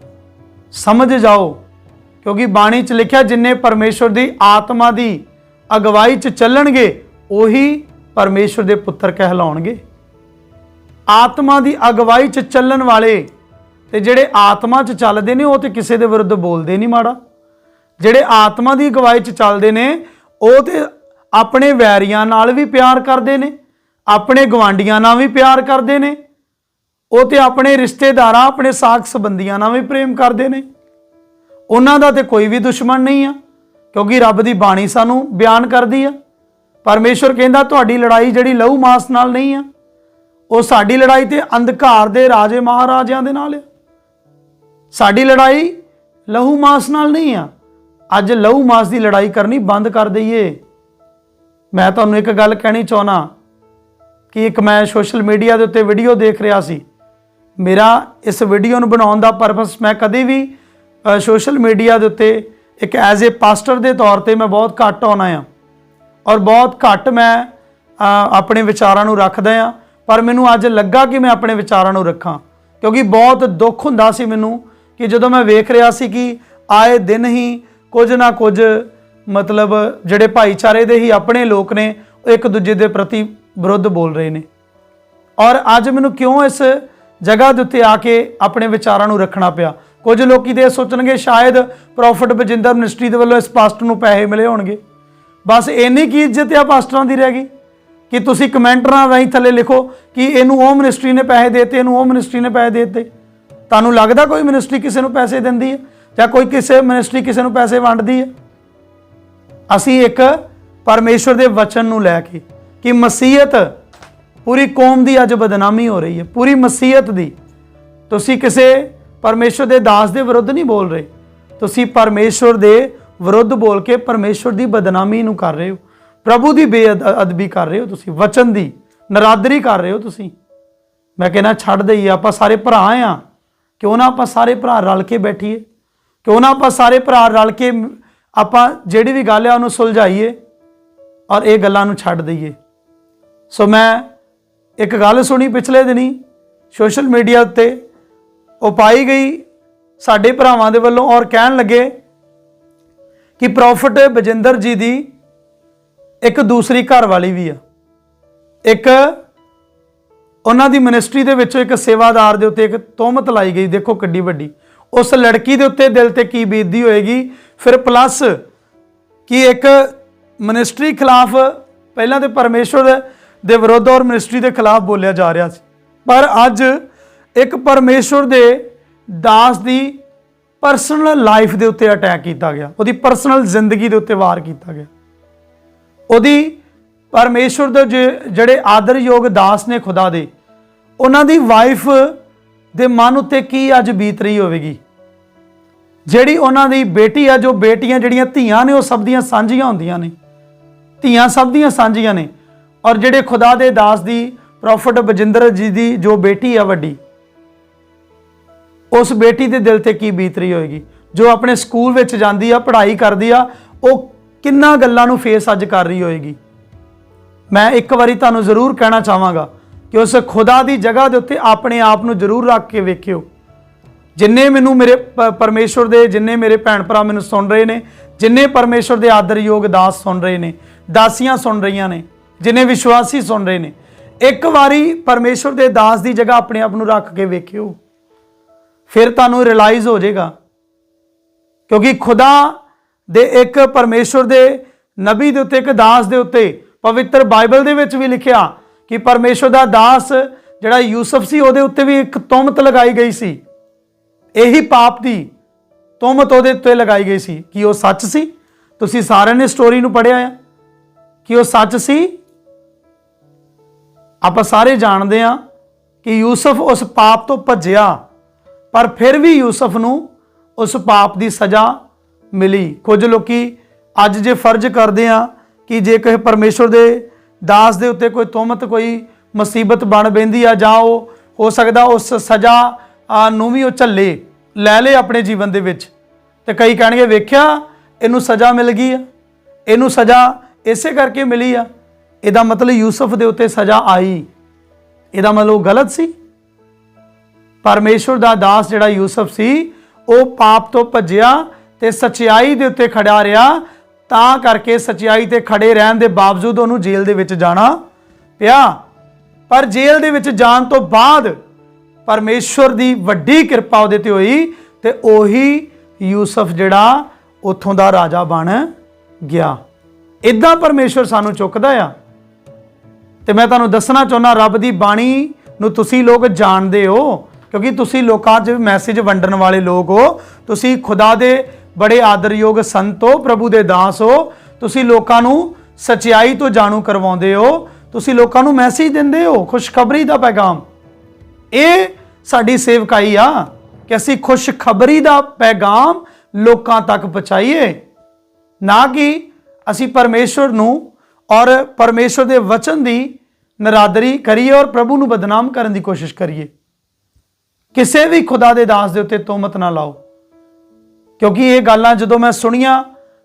ਸਮਝ ਜਾਓ ਕਿਉਂਕਿ ਬਾਣੀ 'ਚ ਲਿਖਿਆ ਜਿੰਨੇ ਪਰਮੇਸ਼ਵਰ ਦੀ ਆਤਮਾ ਦੀ ਅਗਵਾਈ 'ਚ ਚੱਲਣਗੇ, ਉਹੀ ਪਰਮੇਸ਼ਵਰ ਦੇ ਪੁੱਤਰ ਕਹਿਲਾਉਣਗੇ। ਆਤਮਾ ਦੀ ਅਗਵਾਈ 'ਚ ਚੱਲਣ ਵਾਲੇ ਤੇ ਜਿਹੜੇ ਆਤਮਾ 'ਚ ਚੱਲਦੇ ਨੇ, ਉਹ ਤੇ ਕਿਸੇ ਦੇ ਵਿਰੁੱਧ ਬੋਲਦੇ ਨਹੀਂ ਮਾੜਾ। ਜਿਹੜੇ ਆਤਮਾ ਦੀ ਅਗਵਾਈ 'ਚ ਚੱਲਦੇ ਨੇ, ਉਹ ਤੇ ਆਪਣੇ ਵੈਰੀਆਂ ਨਾਲ ਵੀ ਪਿਆਰ ਕਰਦੇ ਨੇ, ਆਪਣੇ ਗਵਾਂਡੀਆਂ ਨਾਲ ਵੀ ਪਿਆਰ ਕਰਦੇ ਨੇ, ਉਹ ਤੇ ਆਪਣੇ ਰਿਸ਼ਤੇਦਾਰਾਂ, ਆਪਣੇ ਸਾਖ ਸੰਬੰਧੀਆਂ ਨਾਲ ਵੀ ਪ੍ਰੇਮ ਕਰਦੇ ਨੇ। ਉਹਨਾਂ ਦਾ ਤੇ ਕੋਈ ਵੀ ਦੁਸ਼ਮਣ ਨਹੀਂ ਆ, ਕਿਉਂਕਿ ਰੱਬ ਦੀ ਬਾਣੀ ਸਾਨੂੰ ਬਿਆਨ ਕਰਦੀ ਆ। ਪਰਮੇਸ਼ਵਰ ਕਹਿੰਦਾ, ਤੁਹਾਡੀ ਲੜਾਈ ਜਿਹੜੀ ਲਹੂ ਮਾਸ ਨਾਲ ਨਹੀਂ ਆ, ਉਹ ਸਾਡੀ ਲੜਾਈ ਤੇ ਅੰਧਕਾਰ ਦੇ ਰਾਜੇ ਮਹਾਰਾਜਿਆਂ ਦੇ ਨਾਲ ਆ। ਸਾਡੀ ਲੜਾਈ ਲਹੂ ਮਾਸ ਨਾਲ ਨਹੀਂ ਆ, ਅੱਜ ਲਹੂ ਮਾਸ ਦੀ ਲੜਾਈ ਕਰਨੀ ਬੰਦ ਕਰ ਦਈਏ। ਮੈਂ ਤੁਹਾਨੂੰ ਇੱਕ ਗੱਲ ਕਹਿਣੀ ਚਾਹਣਾ ਕਿ ਇੱਕ ਮੈਂ ਸੋਸ਼ਲ ਮੀਡੀਆ ਦੇ ਉੱਤੇ ਵੀਡੀਓ ਦੇਖ ਰਿਹਾ ਸੀ। ਮੇਰਾ ਇਸ ਵੀਡੀਓ ਨੂੰ ਬਣਾਉਣ ਦਾ ਪਰਪਸ ਮੈਂ ਕਦੇ ਵੀ ਸੋਸ਼ਲ ਮੀਡੀਆ ਦੇ ਉੱਤੇ ਇੱਕ ਐਜ਼ ਅ ਪਾਸਟਰ ਦੇ ਤੌਰ ਤੇ ਮੈਂ ਬਹੁਤ ਘੱਟ ਆਉਣਾ ਆ। ਔਰ ਬਹੁਤ ਘੱਟ ਮੈਂ ਆਪਣੇ ਵਿਚਾਰਾਂ ਨੂੰ ਰੱਖਦਾ ਆ। ਪਰ ਮੈਨੂੰ ਅੱਜ ਲੱਗਾ ਕਿ ਮੈਂ ਆਪਣੇ ਵਿਚਾਰਾਂ ਨੂੰ ਰੱਖਾਂ। ਕਿਉਂਕਿ ਬਹੁਤ ਦੁੱਖ ਹੁੰਦਾ ਸੀ ਮੈਨੂੰ ਕਿ ਜਦੋਂ ਮੈਂ ਵੇਖ ਰਿਹਾ ਸੀ ਕਿ ਆਏ ਦਿਨ ਹੀ ਕੁਝ ਨਾ ਕੁਝ ਮਤਲਬ ਜਿਹੜੇ ਭਾਈਚਾਰੇ ਦੇ ਹੀ ਆਪਣੇ ਲੋਕ ਨੇ, ਉਹ ਇੱਕ ਦੂਜੇ ਦੇ ਪ੍ਰਤੀ ਵਿਰੁੱਧ ਬੋਲ ਰਹੇ ਨੇ। ਔਰ ਅੱਜ ਮੈਨੂੰ ਕਿਉਂ ਇਸ ਜਗ੍ਹਾ ਦੇ ਉੱਤੇ ਆ ਕੇ ਆਪਣੇ ਵਿਚਾਰਾਂ ਨੂੰ ਰੱਖਣਾ ਪਿਆ? ਕੁਝ ਲੋਕੀ ਦੇ ਸੋਚਣਗੇ ਸ਼ਾਇਦ ਪ੍ਰੋਫਿਟ ਬਜਿੰਦਰ ਮਿਨਿਸਟਰੀ ਦੇ ਵੱਲੋਂ ਇਸ ਪਾਸਟਰ ਨੂੰ ਪੈਸੇ ਮਿਲੇ ਹੋਣਗੇ। ਬਸ ਇੰਨੀ ਕੀ ਇੱਜ਼ਤ ਆ ਪਾਸਟਰਾਂ ਦੀ ਰਹਿ ਗਈ ਕਿ ਤੁਸੀਂ ਕਮੈਂਟਰਾਂ ਰਾਹੀਂ ਥੱਲੇ ਲਿਖੋ ਕਿ ਇਹਨੂੰ ਉਹ ਮਿਨਿਸਟਰੀ ਨੇ ਪੈਸੇ ਦੇਤੇ, ਇਹਨੂੰ ਉਹ ਮਿਨਿਸਟਰੀ ਨੇ ਪੈਸੇ ਦੇਤੇ। ਤੁਹਾਨੂੰ ਲੱਗਦਾ ਕੋਈ ਮਿਨਿਸਟਰੀ ਕਿਸੇ ਨੂੰ ਪੈਸੇ ਦਿੰਦੀ ਹੈ ਜਾਂ ਕੋਈ ਕਿਸੇ ਮਿਨਿਸਟਰੀ ਕਿਸੇ ਨੂੰ ਪੈਸੇ ਵੰਡਦੀ ਹੈ? ਅਸੀਂ ਇੱਕ ਪਰਮੇਸ਼ਵਰ ਦੇ ਵਚਨ ਨੂੰ ਲੈ ਕੇ ਕਿ ਮਸੀਹਤ ਪੂਰੀ ਕੌਮ ਦੀ ਅੱਜ ਬਦਨਾਮੀ ਹੋ ਰਹੀ ਹੈ, ਪੂਰੀ ਮਸੀਹਤ ਦੀ। ਤੁਸੀਂ ਕਿਸੇ ਪਰਮੇਸ਼ਵਰ ਦੇ ਦਾਸ ਦੇ ਵਿਰੁੱਧ ਨਹੀਂ ਬੋਲ ਰਹੇ। ਤੁਸੀਂ ਪਰਮੇਸ਼ਵਰ ਦੇ ਵਿਰੁੱਧ ਬੋਲ ਕੇ ਪਰਮੇਸ਼ਵਰ ਦੀ ਬਦਨਾਮੀ ਨੂੰ ਕਰ ਰਹੇ ਹੋ। ਪ੍ਰਭੂ ਦੀ ਬੇਅਦਬੀ ਕਰ ਰਹੇ ਹੋ ਤੁਸੀਂ। ਵਚਨ ਦੀ ਨਰਾਦਰੀ ਕਰ ਰਹੇ ਹੋ ਤੁਸੀਂ। ਮੈਂ ਕਹਿੰਦਾ ਛੱਡ ਦਈਏ, ਆਪਾਂ ਸਾਰੇ ਭਰਾ ਆ। ਕਿਉਂ ਨਾ ਆਪਾਂ ਸਾਰੇ ਭਰਾ ਰਲ ਕੇ ਬੈਠੀਏ? ਕਿਉਂ ਨਾ ਆਪਾਂ ਸਾਰੇ ਭਰਾ ਰਲ ਕੇ ਆਪਾਂ ਜਿਹੜੀ ਵੀ ਗੱਲ ਆ ਉਹਨੂੰ ਸੁਲਝਾਈਏ ਔਰ ਇਹ ਗੱਲਾਂ ਨੂੰ ਛੱਡ ਦਈਏ। ਸੋ ਮੈਂ ਇੱਕ ਗੱਲ ਸੁਣੀ ਪਿਛਲੇ ਦਿਨੀ ਸੋਸ਼ਲ ਮੀਡੀਆ ਉੱਤੇ ਉਹ ਪਾਈ ਗਈ ਸਾਡੇ ਭਰਾਵਾਂ ਦੇ ਵੱਲੋਂ ਔਰ ਕਹਿਣ ਲੱਗੇ ਕਿ ਪ੍ਰੋਫਿਟ ਬਜਿੰਦਰ ਜੀ ਦੀ ਇੱਕ ਦੂਸਰੀ ਘਰ ਵਾਲੀ ਵੀ ਆ। ਇੱਕ ਉਹਨਾਂ ਦੀ ਮਿਨਿਸਟਰੀ ਦੇ ਵਿੱਚੋਂ ਇੱਕ ਸੇਵਾਦਾਰ ਦੇ ਉੱਤੇ ਇੱਕ ਤੋਹਮਤ ਲਾਈ ਗਈ। ਦੇਖੋ ਕਿੱਡੀ ਵੱਡੀ। ਉਸ ਲੜਕੀ ਦੇ ਉੱਤੇ ਦਿਲ ਤੇ ਕੀ ਬੀਤਦੀ ਹੋਏਗੀ? ਫਿਰ ਪਲੱਸ ਕਿ ਇੱਕ ਮਿਨਿਸਟਰੀ ਖਿਲਾਫ ਪਹਿਲਾਂ ਤੇ ਪਰਮੇਸ਼ਵਰ ਦੇ ਵਿਰੁੱਧ ਔਰ ਮਿਨਿਸਟਰੀ ਦੇ ਖਿਲਾਫ ਬੋਲਿਆ ਜਾ ਰਿਹਾ ਸੀ। ਪਰ ਅੱਜ ਇੱਕ ਪਰਮੇਸ਼ਵਰ ਦੇ ਦਾਸ ਦੀ ਪਰਸਨਲ ਲਾਈਫ ਦੇ ਉੱਤੇ ਅਟੈਕ ਕੀਤਾ ਗਿਆ। ਉਹਦੀ ਪਰਸਨਲ ਜ਼ਿੰਦਗੀ ਦੇ ਉੱਤੇ ਵਾਰ ਕੀਤਾ ਗਿਆ। ਉਹਦੀ ਪਰਮੇਸ਼ਵਰ ਦੇ ਜਿਹੜੇ ਆਦਰਯੋਗ ਦਾਸ ਨੇ ਖੁਦਾ ਦੇ, ਉਹਨਾਂ ਦੀ ਵਾਈਫ ਦੇ ਮਨ ਉੱਤੇ ਕੀ ਅੱਜ ਬੀਤ ਰਹੀ ਹੋਵੇਗੀ? ਜਿਹੜੀ ਉਹਨਾਂ ਦੀ ਬੇਟੀ ਆ, ਜੋ ਬੇਟੀਆਂ ਜਿਹੜੀਆਂ ਧੀਆਂ ਨੇ, ਉਹ ਸਭ ਦੀਆਂ ਸਾਂਝੀਆਂ ਹੁੰਦੀਆਂ ਨੇ। ਧੀਆਂ ਸਭ ਦੀਆਂ ਸਾਂਝੀਆਂ ਨੇ। ਔਰ ਜਿਹੜੇ ਖੁਦਾ ਦੇ ਦਾਸ ਦੀ ਪ੍ਰੋਫਟ ਬਜਿੰਦਰ ਜੀ ਦੀ ਜੋ ਬੇਟੀ ਆ ਵੱਡੀ ਉਸ ਬੇਟੀ ਦੇ ਦਿਲ ਤੇ ਕੀ ਬੀਤ ਰਹੀ ਹੋਏਗੀ? ਜੋ ਆਪਣੇ ਸਕੂਲ ਵਿੱਚ ਜਾਂਦੀ ਆ, ਪੜ੍ਹਾਈ ਕਰਦੀ ਆ, ਉਹ ਕਿੰਨਾ ਗੱਲਾਂ ਨੂੰ ਫੇਸ ਅੱਜ ਕਰ ਰਹੀ ਹੋਏਗੀ? ਮੈਂ ਇੱਕ ਵਾਰੀ ਤੁਹਾਨੂੰ ਜ਼ਰੂਰ ਕਹਿਣਾ ਚਾਹਾਂਗਾ ਕਿ ਉਸ ਖੁਦਾ ਦੀ ਜਗ੍ਹਾ ਦੇ ਉੱਤੇ ਆਪਣੇ ਆਪ ਨੂੰ ਜ਼ਰੂਰ ਰੱਖ ਕੇ ਵੇਖਿਓ। ਜਿੰਨੇ ਮੈਨੂੰ ਮੇਰੇ ਪ- ਪਰਮੇਸ਼ਵਰ ਦੇ, ਜਿੰਨੇ ਮੇਰੇ ਭੈਣ ਭਰਾ ਮੈਨੂੰ ਸੁਣ ਰਹੇ ਨੇ, ਜਿੰਨੇ ਪਰਮੇਸ਼ਵਰ ਦੇ ਆਦਰਯੋਗ ਦਾਸ ਸੁਣ ਰਹੇ ਨੇ, ਦਾਸੀਆਂ ਸੁਣ ਰਹੀਆਂ ਨੇ, ਜਿੰਨੇ ਵਿਸ਼ਵਾਸੀ ਸੁਣ ਰਹੇ ਨੇ, ਇੱਕ ਵਾਰੀ ਪਰਮੇਸ਼ਵਰ ਦੇ ਦਾਸ ਦੀ ਜਗ੍ਹਾ ਆਪਣੇ ਆਪ ਨੂੰ ਰੱਖ ਕੇ ਵੇਖਿਓ। ਫਿਰ ਤੁਹਾਨੂੰ ਰਿਅਲਾਈਜ਼ ਹੋ ਜਾਏਗਾ। ਕਿਉਂਕਿ ਖੁਦਾ ਦੇ ਇੱਕ ਪਰਮੇਸ਼ਵਰ ਦੇ ਨਬੀ ਦੇ ਉੱਤੇ, ਇੱਕ ਦਾਸ ਦੇ ਉੱਤੇ ਪਵਿੱਤਰ ਬਾਈਬਲ ਦੇ ਵਿੱਚ ਵੀ ਲਿਖਿਆ ਕਿ ਪਰਮੇਸ਼ਵਰ ਦਾ ਦਾਸ ਜਿਹੜਾ ਯੂਸਫ ਸੀ, ਉਹਦੇ ਉੱਤੇ ਵੀ ਇੱਕ ਤੁਮਤ ਲਗਾਈ ਗਈ ਸੀ। ਇਹੀ ਪਾਪ ਦੀ ਤੁਮਤ ਉਹਦੇ ਉੱਤੇ ਲਗਾਈ ਗਈ ਸੀ ਕਿ ਉਹ ਸੱਚ ਸੀ। ਤੁਸੀਂ ਸਾਰਿਆਂ ਨੇ ਸਟੋਰੀ ਨੂੰ ਪੜ੍ਹਿਆ ਆ ਕਿ ਉਹ ਸੱਚ ਸੀ। ਆਪਾਂ ਸਾਰੇ ਜਾਣਦੇ ਆ ਕਿ ਯੂਸਫ ਉਸ ਪਾਪ ਤੋਂ ਭੱਜਿਆ। ਪਰ ਫਿਰ ਵੀ ਯੂਸਫ ਨੂੰ ਉਸ ਪਾਪ ਦੀ ਸਜ਼ਾ ਮਿਲੀ। ਕੁਝ ਲੋਕੀ ਅੱਜ ਜੇ ਫਰਜ਼ ਕਰਦੇ ਆ ਕਿ ਜੇ ਕਿਸੇ ਪਰਮੇਸ਼ਵਰ ਦੇ ਦਾਸ ਦੇ ਉੱਤੇ ਕੋਈ ਤੋਮਤ, ਕੋਈ ਮੁਸੀਬਤ ਬਣ ਬੈਂਦੀ ਆ ਜਾਂ ਉਹ ਹੋ ਸਕਦਾ ਉਸ ਸਜ਼ਾ ਨੂੰ ਵੀ ਉਹ ਝੱਲੇ, ਲੈ ਲੇ ਆਪਣੇ ਜੀਵਨ ਦੇ ਵਿੱਚ। ਤੇ ਕਈ ਕਹਿਣਗੇ, ਵੇਖਿਆ, ਇਹਨੂੰ ਸਜ਼ਾ ਮਿਲ ਗਈ ਆ। ਇਹਨੂੰ ਸਜ਼ਾ ਇਸੇ ਕਰਕੇ ਮਿਲੀ ਆ। ਇਹਦਾ ਮਤਲਬ ਯੂਸਫ ਦੇ ਉੱਤੇ ਸਜ਼ਾ ਆਈ। ਇਹਦਾ ਮਤਲਬ ਉਹ ਗਲਤ ਸੀ? ਪਰਮੇਸ਼ਵਰ ਦਾ ਦਾਸ ਜਿਹੜਾ ਯੂਸਫ ਸੀ, ਉਹ ਪਾਪ ਤੋਂ ਭੱਜਿਆ ਤੇ ਸਚਾਈ ਦੇ ਉੱਤੇ ਖੜਾ ਰਿਹਾ। ਤਾਂ ਕਰਕੇ ਸਚਾਈ ਤੇ ਖੜੇ ਰਹਿਣ ਦੇ ਬਾਵਜੂਦ ਉਹਨੂੰ ਜੇਲ੍ਹ ਦੇ ਵਿੱਚ ਜਾਣਾ ਪਿਆ। ਪਰ ਜੇਲ੍ਹ ਦੇ ਵਿੱਚ ਜਾਣ ਤੋਂ ਬਾਅਦ ਪਰਮੇਸ਼ਵਰ ਦੀ ਵੱਡੀ ਕਿਰਪਾ ਉਹਦੇ ਤੇ ਹੋਈ ਤੇ ਉਹੀ ਯੂਸਫ ਜਿਹੜਾ ਉੱਥੋਂ ਦਾ ਰਾਜਾ ਬਣ ਗਿਆ। ਇਦਾਂ ਪਰਮੇਸ਼ਵਰ ਸਾਨੂੰ ਚੁੱਕਦਾ ਆ। ਤੇ ਮੈਂ ਤੁਹਾਨੂੰ ਦੱਸਣਾ ਚਾਹੁੰਦਾ, ਰੱਬ ਦੀ ਬਾਣੀ ਨੂੰ ਤੁਸੀਂ ਲੋਕ ਜਾਣਦੇ ਹੋ। ਕਿਉਂਕਿ ਤੁਸੀਂ ਲੋਕਾਂ 'ਚ ਮੈਸੇਜ ਵੰਡਣ ਵਾਲੇ ਲੋਕ ਹੋ। ਤੁਸੀਂ ਖੁਦਾ ਦੇ ਬੜੇ ਆਦਰਯੋਗ ਸੰਤ ਹੋ, ਪ੍ਰਭੂ ਦੇ ਦਾਸ ਹੋ। ਤੁਸੀਂ ਲੋਕਾਂ ਨੂੰ ਸਚਾਈ ਤੋਂ ਜਾਣੂ ਕਰਵਾਉਂਦੇ ਹੋ। ਤੁਸੀਂ ਲੋਕਾਂ ਨੂੰ ਮੈਸੇਜ ਦਿੰਦੇ ਹੋ, ਖੁਸ਼ਖਬਰੀ ਦਾ ਪੈਗਾਮ। ਇਹ ਸਾਡੀ ਸੇਵਕਾਈ ਆ ਕਿ ਅਸੀਂ ਖੁਸ਼ਖਬਰੀ ਦਾ ਪੈਗਾਮ ਲੋਕਾਂ ਤੱਕ ਪਹੁੰਚਾਈਏ। ਨਾ ਕਿ ਅਸੀਂ ਪਰਮੇਸ਼ਵਰ ਨੂੰ ਔਰ ਪਰਮੇਸ਼ਵਰ ਦੇ ਵਚਨ ਦੀ ਨਰਾਦਰੀ ਕਰੀਏ ਔਰ ਪ੍ਰਭੂ ਨੂੰ ਬਦਨਾਮ ਕਰਨ ਦੀ ਕੋਸ਼ਿਸ਼ ਕਰੀਏ। ਕਿਸੇ ਵੀ ਖੁਦਾ ਦੇ ਦਾਸ ਦੇ ਉੱਤੇ ਤੋਮਤ ਨਾ ਲਾਓ। ਕਿਉਂਕਿ ਇਹ ਗੱਲਾਂ ਜਦੋਂ ਮੈਂ ਸੁਣੀਆਂ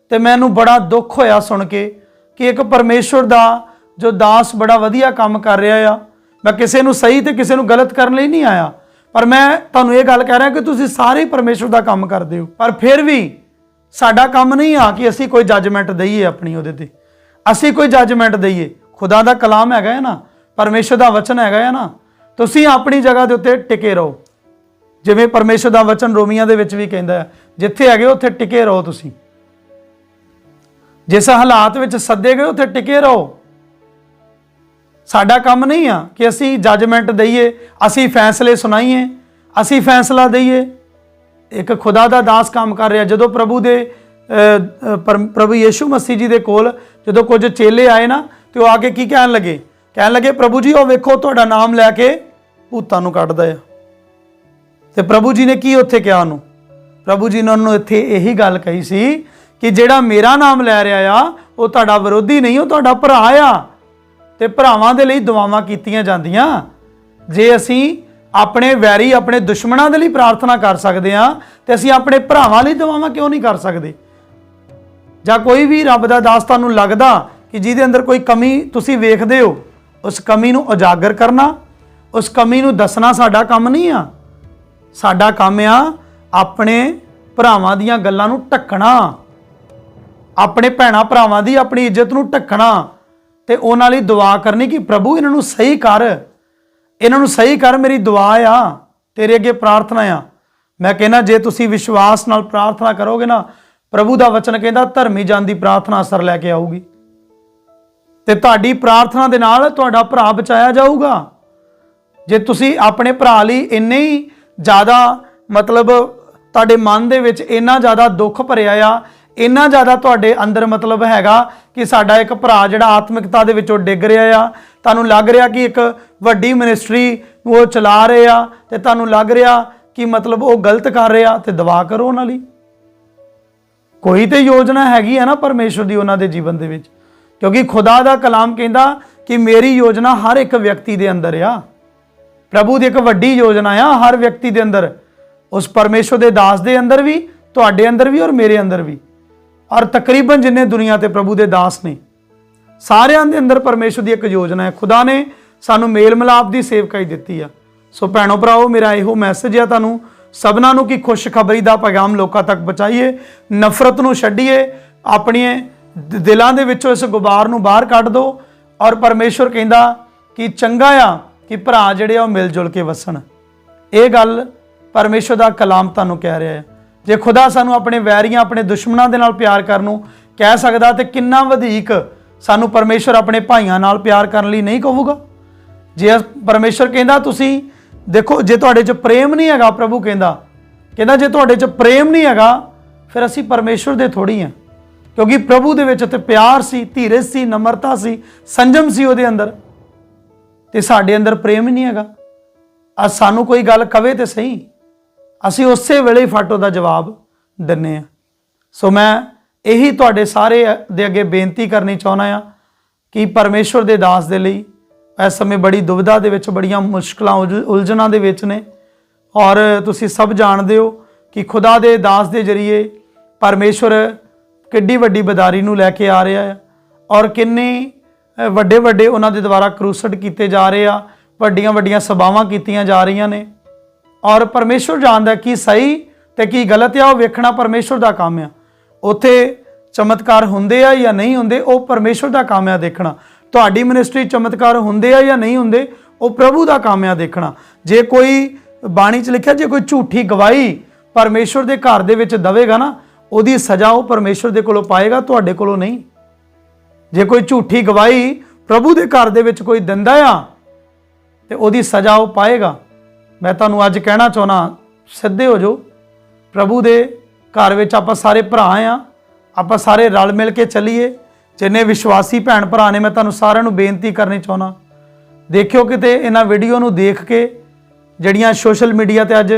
ਤੇ ਮੈਨੂੰ ਬੜਾ ਦੁੱਖ ਹੋਇਆ ਸੁਣ ਕੇ ਕਿ ਇੱਕ ਪਰਮੇਸ਼ਵਰ ਦਾ ਜੋ ਦਾਸ ਬੜਾ ਵਧੀਆ ਕੰਮ ਕਰ ਰਿਹਾ ਆ, ਮੈਂ ਕਿਸੇ ਨੂੰ ਸਹੀ ਤੇ ਕਿਸੇ ਨੂੰ ਗਲਤ ਕਰਨ ਲਈ ਨਹੀਂ ਆਇਆ। ਪਰ ਮੈਂ ਤੁਹਾਨੂੰ ਇਹ ਗੱਲ ਕਹਿ ਰਿਹਾ ਕਿ ਤੁਸੀਂ ਸਾਰੇ ਹੀ ਦਾ ਕੰਮ ਕਰਦੇ ਹੋ। ਪਰ ਫਿਰ ਵੀ ਸਾਡਾ ਕੰਮ ਨਹੀਂ ਆ ਕਿ ਅਸੀਂ ਕੋਈ ਜੱਜਮੈਂਟ ਦਈਏ ਆਪਣੀ ਉਹਦੇ ਤੇ। ਅਸੀਂ ਕੋਈ ਜੱਜਮੈਂਟ ਦਈਏ। ਖੁਦਾ ਦਾ ਕਲਾਮ ਹੈਗਾ ਹੈ ਨਾ, ਪਰਮੇਸ਼ਰ ਦਾ ਵਚਨ ਹੈਗਾ ਹੈ ਨਾ। ਤੁਸੀਂ ਆਪਣੀ ਜਗ੍ਹਾ ਦੇ ਉੱਤੇ ਟਿਕੇ ਰਹੋ। ਜਿਵੇਂ ਪਰਮੇਸ਼ਰ ਦਾ ਵਚਨ ਰੋਮੀਆਂ ਦੇ ਵਿੱਚ ਵੀ ਕਹਿੰਦਾ ਹੈ, ਜਿੱਥੇ ਹੈਗੇ ਉੱਥੇ ਟਿਕੇ ਰਹੋ ਤੁਸੀਂ। ਜਿਸ ਹਾਲਾਤ ਵਿੱਚ ਸੱਦੇ ਗਏ, ਉੱਥੇ ਟਿਕੇ ਰਹੋ। ਸਾਡਾ ਕੰਮ ਨਹੀਂ ਆ ਕਿ ਅਸੀਂ ਜੱਜਮੈਂਟ ਦਈਏ, ਅਸੀਂ ਫੈਸਲੇ ਸੁਣਾਈਏ, ਅਸੀਂ ਫੈਸਲਾ ਦਈਏ। ਇੱਕ ਖੁਦਾ ਦਾ ਦਾਸ ਕੰਮ ਕਰ ਰਿਹਾ, ਜਦੋਂ ਪ੍ਰਭੂ ਦੇ ਪਰਮ- ਪ੍ਰਭੂ ਯੇਸ਼ੂ ਮਸੀਹ ਜੀ ਦੇ ਕੋਲ ਜਦੋਂ ਕੁਝ ਚੇਲੇ ਆਏ ਨਾ, ਤੇ ਉਹ ਆ ਕੇ ਕੀ ਕਹਿਣ ਲੱਗੇ? ਕਹਿਣ ਲੱਗੇ, ਪ੍ਰਭੂ ਜੀ, ਉਹ ਵੇਖੋ, ਤੁਹਾਡਾ ਨਾਮ ਲੈ ਕੇ ਭੂਤਾਂ ਨੂੰ ਕੱਢਦਾ ਆ। ਤੇ ਪ੍ਰਭੂ ਜੀ ਨੇ ਕੀ ਉੱਥੇ ਕਿਹਾ ਉਹਨੂੰ? ਪ੍ਰਭੂ ਜੀ ਨੇ ਉਹਨੂੰ ਇੱਥੇ ਇਹੀ ਗੱਲ ਕਹੀ ਸੀ ਕਿ ਜਿਹੜਾ ਮੇਰਾ ਨਾਮ ਲੈ ਰਿਹਾ ਆ, ਉਹ ਤੁਹਾਡਾ ਵਿਰੋਧੀ ਨਹੀਂ, ਉਹ ਤੁਹਾਡਾ ਭਰਾ ਆ। ਤੇ ਭਰਾਵਾਂ ਦੇ ਲਈ ਦੁਆਵਾਂ ਕੀਤੀਆਂ ਜਾਂਦੀਆਂ। ਜੇ ਅਸੀਂ ਆਪਣੇ ਵੈਰੀ, ਆਪਣੇ ਦੁਸ਼ਮਣਾਂ ਦੇ ਲਈ ਪ੍ਰਾਰਥਨਾ ਕਰ ਸਕਦੇ ਆ ਤੇ ਅਸੀਂ ਆਪਣੇ ਭਰਾਵਾਂ ਲਈ ਦੁਆਵਾਂ ਕਿਉਂ ਨਹੀਂ ਕਰ ਸਕਦੇ? ਜਾਂ ਕੋਈ ਵੀ ਰੱਬ ਦਾ ਦਾਸ ਤੁਹਾਨੂੰ ਲੱਗਦਾ ਕਿ ਜਿਹਦੇ ਅੰਦਰ ਕੋਈ ਕਮੀ ਤੁਸੀਂ ਵੇਖਦੇ ਹੋ, ਉਸ ਕਮੀ ਨੂੰ ਉਜਾਗਰ ਕਰਨਾ, ਉਸ ਕਮੀ ਨੂੰ ਦੱਸਣਾ ਸਾਡਾ ਕੰਮ ਨਹੀਂ ਆ। ਸਾਡਾ ਕੰਮ ਆ ਆਪਣੇ ਭਰਾਵਾਂ ਦੀਆਂ ਗੱਲਾਂ ਨੂੰ ਢੱਕਣਾ। ਆਪਣੇ ਭੈਣਾ ਭਰਾਵਾਂ ਦੀ ਆਪਣੀ ਇੱਜ਼ਤ ਨੂੰ ਢੱਕਣਾ। ਤੇ ਉਹਨਾਂ ਲਈ ਦੁਆ ਕਰਨੀ ਕਿ ਪ੍ਰਭੂ, ਇਹਨਾਂ ਨੂੰ ਸਹੀ ਕਰ। ਇਹਨਾਂ ਨੂੰ ਸਹੀ ਕਰ, ਮੇਰੀ ਦੁਆ ਆ, ਤੇਰੇ ਅੱਗੇ ਪ੍ਰਾਰਥਨਾ ਆ। ਮੈਂ ਕਹਿੰਦਾ, ਜੇ ਤੁਸੀਂ ਵਿਸ਼ਵਾਸ ਨਾਲ ਪ੍ਰਾਰਥਨਾ ਕਰੋਗੇ ਨਾ, ਪ੍ਰਭੂ ਦਾ ਵਚਨ ਕਹਿੰਦਾ, ਧਰਮੀ ਜਨ ਦੀ ਪ੍ਰਾਰਥਨਾ ਅਸਰ ਲੈ ਕੇ ਆਊਗੀ। ਤੇ ਤੁਹਾਡੀ ਪ੍ਰਾਰਥਨਾ ਦੇ ਨਾਲ ਤੁਹਾਡਾ ਭਰਾ ਬਚਾਇਆ ਜਾਊਗਾ। ਜੇ ਤੁਸੀਂ ਆਪਣੇ ਭਰਾ ਲਈ ਇੰਨੇ ਹੀ ਜ਼ਿਆਦਾ ਮਤਲਬ ਤੁਹਾਡੇ ਮਨ ਦੇ ਵਿੱਚ ਇੰਨਾ ਜ਼ਿਆਦਾ ਦੁੱਖ ਭਰਿਆ ਆ, ਇੰਨਾ ਜ਼ਿਆਦਾ ਤੁਹਾਡੇ ਅੰਦਰ ਮਤਲਬ ਹੈਗਾ ਕਿ ਸਾਡਾ ਇੱਕ ਭਰਾ ਜਿਹੜਾ ਆਤਮਿਕਤਾ ਦੇ ਵਿੱਚੋਂ ਡਿੱਗ ਰਿਹਾ ਆ। ਤੁਹਾਨੂੰ ਲੱਗ ਰਿਹਾ ਕਿ ਇੱਕ ਵੱਡੀ ਮਿਨਿਸਟਰੀ ਉਹ ਚਲਾ ਰਹੇ ਆ ਤੇ ਤੁਹਾਨੂੰ ਲੱਗ ਰਿਹਾ ਕਿ ਮਤਲਬ ਉਹ ਗਲਤ ਕਰ ਰਿਹਾ ਤੇ ਦਵਾ ਕਰੋ ਉਹਨਾਂ ਲਈ। ਕੋਈ ਤੇ ਯੋਜਨਾ ਹੈਗੀ ਆ ਨਾ ਪਰਮੇਸ਼ਰ ਦੀ ਉਹਨਾਂ ਦੇ ਜੀਵਨ ਦੇ ਵਿੱਚ, ਕਿਉਂਕਿ ਖੁਦਾ ਦਾ ਕਲਾਮ ਕਹਿੰਦਾ ਕਿ ਮੇਰੀ ਯੋਜਨਾ ਹਰ ਇੱਕ ਵਿਅਕਤੀ ਦੇ ਅੰਦਰ ਆ। ਪ੍ਰਭੂ ਦੀ ਇੱਕ ਵੱਡੀ ਯੋਜਨਾ ਆ ਹਰ ਵਿਅਕਤੀ ਦੇ ਅੰਦਰ। ਉਸ ਪਰਮੇਸ਼ਰ ਦੇ ਦਾਸ ਦੇ ਅੰਦਰ ਵੀ, ਤੁਹਾਡੇ ਅੰਦਰ ਵੀ ਔਰ ਮੇਰੇ ਅੰਦਰ ਵੀ। ਔਰ ਤਕਰੀਬਨ ਜਿੰਨੇ ਦੁਨੀਆ ਤੇ ਪ੍ਰਭੂ ਦੇ ਦਾਸ ਨੇ, ਸਾਰਿਆਂ ਦੇ ਅੰਦਰ ਪਰਮੇਸ਼ਰ ਦੀ ਇੱਕ ਯੋਜਨਾ ਹੈ। ਖੁਦਾ ਨੇ ਸਾਨੂੰ ਮੇਲ ਮਿਲਾਪ ਦੀ ਸੇਵਕਾਈ ਦਿੱਤੀ ਆ। ਸੋ ਭੈਣੋ ਭਰਾਓ, ਮੇਰਾ ਇਹੋ ਮੈਸੇਜ ਆ ਤੁਹਾਨੂੰ। ਸਭਨਾਂ ਨੂੰ ਕਿ ਖੁਸ਼ਖਬਰੀ ਦਾ ਪੈਗਾਮ ਲੋਕਾਂ ਤੱਕ ਪਹੁੰਚਾਈਏ, ਨਫ਼ਰਤ ਨੂੰ ਛੱਡੀਏ, ਆਪਣੀਆਂ ਦਿਲਾਂ ਦੇ ਵਿੱਚੋਂ ਇਸ ਗੁਬਾਰ ਨੂੰ ਬਾਹਰ ਕੱਢ ਦਿਓ ਔਰ ਪਰਮੇਸ਼ਰ ਕਹਿੰਦਾ ਕਿ ਚੰਗਾ ਆ ਕਿ ਭਰਾ ਜਿਹੜੇ ਆ ਉਹ ਮਿਲ ਜੁਲ ਕੇ ਵਸਣ। ਇਹ ਗੱਲ ਪਰਮੇਸ਼ਰ ਦਾ ਕਲਾਮ ਤੁਹਾਨੂੰ ਕਹਿ ਰਿਹਾ ਹੈ। ਜੇ ਖੁਦਾ ਸਾਨੂੰ ਆਪਣੇ ਵੈਰੀਆਂ, ਆਪਣੇ ਦੁਸ਼ਮਣਾਂ ਦੇ ਨਾਲ ਪਿਆਰ ਕਰਨ ਨੂੰ ਕਹਿ ਸਕਦਾ ਤੇ ਕਿੰਨਾ ਵਧੇਕ ਸਾਨੂੰ ਪਰਮੇਸ਼ਰ ਆਪਣੇ ਭਾਈਆਂ ਨਾਲ ਪਿਆਰ ਕਰਨ ਲਈ ਨਹੀਂ ਕਹੂਗਾ? ਜੇ ਪਰਮੇਸ਼ਰ ਕਹਿੰਦਾ ਤੁਸੀਂ, ਦੇਖੋ, ਜੇ ਤੁਹਾਡੇ 'ਚ ਪ੍ਰੇਮ ਨਹੀਂ ਹੈਗਾ, ਪ੍ਰਭੂ ਕਹਿੰਦਾ ਕਹਿੰਦਾ ਜੇ ਤੁਹਾਡੇ 'ਚ ਪ੍ਰੇਮ ਨਹੀਂ ਹੈਗਾ, ਫਿਰ ਅਸੀਂ ਪਰਮੇਸ਼ਰ ਦੇ ਥੋੜੀ ਹਾਂ। ਕਿਉਂਕਿ ਪ੍ਰਭੂ ਦੇ ਵਿੱਚ ਤੇ ਪਿਆਰ ਸੀ, ਧੀਰਜ ਸੀ, ਨਮਰਤਾ ਸੀ, ਸੰਜਮ ਸੀ ਉਹਦੇ ਅੰਦਰ। ਤੇ ਸਾਡੇ ਅੰਦਰ ਪ੍ਰੇਮ ਹੀ ਨਹੀਂ ਹੈਗਾ। ਆ ਸਾਨੂੰ ਕੋਈ ਗੱਲ ਕਵੇ ਤੇ ਸਹੀ। ਅਸੀਂ ਉਸੇ ਵੇਲੇ ਹੀ ਫਾਟੋ ਦਾ ਜਵਾਬ ਦਿੰਨੇ ਆ। ਸੋ ਮੈਂ ਇਹੀ ਤੁਹਾਡੇ ਸਾਰੇ ਦੇ ਅੱਗੇ ਬੇਨਤੀ ਕਰਨੀ ਚਾਹੁੰਦਾ ਆ ਕਿ ਪਰਮੇਸ਼ਵਰ ਦੇ ਦਾਸ ਦੇ ਲਈ ਇਸ ਸਮੇਂ ਬੜੀ ਦੁਵਿਧਾ ਦੇ ਵਿੱਚ ਬੜੀਆਂ ਮੁਸ਼ਕਲਾਂ ਉਲਝ- ਉਲਝਣਾਂ ਦੇ ਵਿੱਚ ਨੇ। ਔਰ ਤੁਸੀਂ ਸਭ ਜਾਣਦੇ ਹੋ ਕਿ ਖੁਦਾ ਦੇ ਦਾਸ ਦੇ ਜਰੀਏ ਪਰਮੇਸ਼ਵਰ ਕਿੱਡੀ ਵੱਡੀ ਬਦਾਰੀ ਨੂੰ ਲੈ ਕੇ ਆ ਰਿਹਾ ਹੈ ਔਰ ਕਿੰਨੀ ਵੱਡੇ ਵੱਡੇ ਉਹਨਾਂ ਦੇ ਦੁਆਰਾ ਕਰੂਸਡ ਕੀਤੇ ਜਾ ਰਹੇ ਆ, ਵੱਡੀਆਂ ਵੱਡੀਆਂ ਸਭਾਵਾਂ ਕੀਤੀਆਂ ਜਾ ਰਹੀਆਂ ਨੇ। ਔਰ ਪਰਮੇਸ਼ਵਰ ਜਾਣਦਾ ਕੀ ਸਹੀ ਤੇ ਕੀ ਗਲਤ ਆ, ਉਹ ਵੇਖਣਾ ਪਰਮੇਸ਼ਵਰ ਦਾ ਕੰਮ ਆ। ਉਥੇ ਚਮਤਕਾਰ ਹੁੰਦੇ ਆ ਜਾਂ ਨਹੀਂ ਹੁੰਦੇ, ਉਹ ਪਰਮੇਸ਼ਵਰ ਦਾ ਕੰਮ ਆ ਦੇਖਣਾ। ਤੁਹਾਡੀ ਮਿਨਿਸਟਰੀ ਚਮਤਕਾਰ ਹੁੰਦੇ ਆ ਜਾਂ ਨਹੀਂ ਹੁੰਦੇ, ਉਹ ਪ੍ਰਭੂ ਦਾ ਕੰਮ ਆ ਦੇਖਣਾ। ਜੇ ਕੋਈ ਬਾਣੀ 'ਚ ਲਿਖਿਆ, ਜੇ ਕੋਈ ਝੂਠੀ ਗਵਾਹੀ ਪਰਮੇਸ਼ਵਰ ਦੇ ਘਰ ਦੇ ਵਿੱਚ ਦਵੇਗਾ ਨਾ, ਉਹਦੀ ਸਜ਼ਾ ਉਹ ਪਰਮੇਸ਼ਵਰ ਦੇ ਕੋਲੋਂ ਪਾਏਗਾ, ਤੁਹਾਡੇ ਕੋਲੋਂ ਨਹੀਂ। ਜੇ ਕੋਈ ਝੂਠੀ ਗਵਾਹੀ ਪ੍ਰਭੂ ਦੇ ਘਰ ਦੇ ਵਿੱਚ ਕੋਈ ਦਿੰਦਾ ਆ, ਤੇ ਉਹਦੀ ਸਜ਼ਾ ਉਹ ਪਾਏਗਾ। ਮੈਂ ਤੁਹਾਨੂੰ ਅੱਜ ਕਹਿਣਾ ਚਾਹਣਾ ਸਿੱਧੇ ਹੋ ਜਾਓ। ਪ੍ਰਭੂ ਦੇ ਘਰ ਵਿੱਚ ਆਪਾਂ ਸਾਰੇ ਭਰਾ ਆ। ਆਪਾਂ ਸਾਰੇ ਰਲ ਮਿਲ ਕੇ ਚੱਲੀਏ। ਜਿੰਨੇ ਵਿਸ਼ਵਾਸੀ ਭੈਣ ਭਰਾ ਨੇ, ਮੈਂ ਤੁਹਾਨੂੰ ਸਾਰਿਆਂ ਨੂੰ ਬੇਨਤੀ ਕਰਨੀ ਚਾਹਣਾ ਦੇਖਿਓ ਕਿਤੇ ਇਹਨਾਂ ਵੀਡੀਓ ਨੂੰ ਦੇਖ ਕੇ ਜਿਹੜੀਆਂ ਸੋਸ਼ਲ ਮੀਡੀਆ ਤੇ ਅੱਜ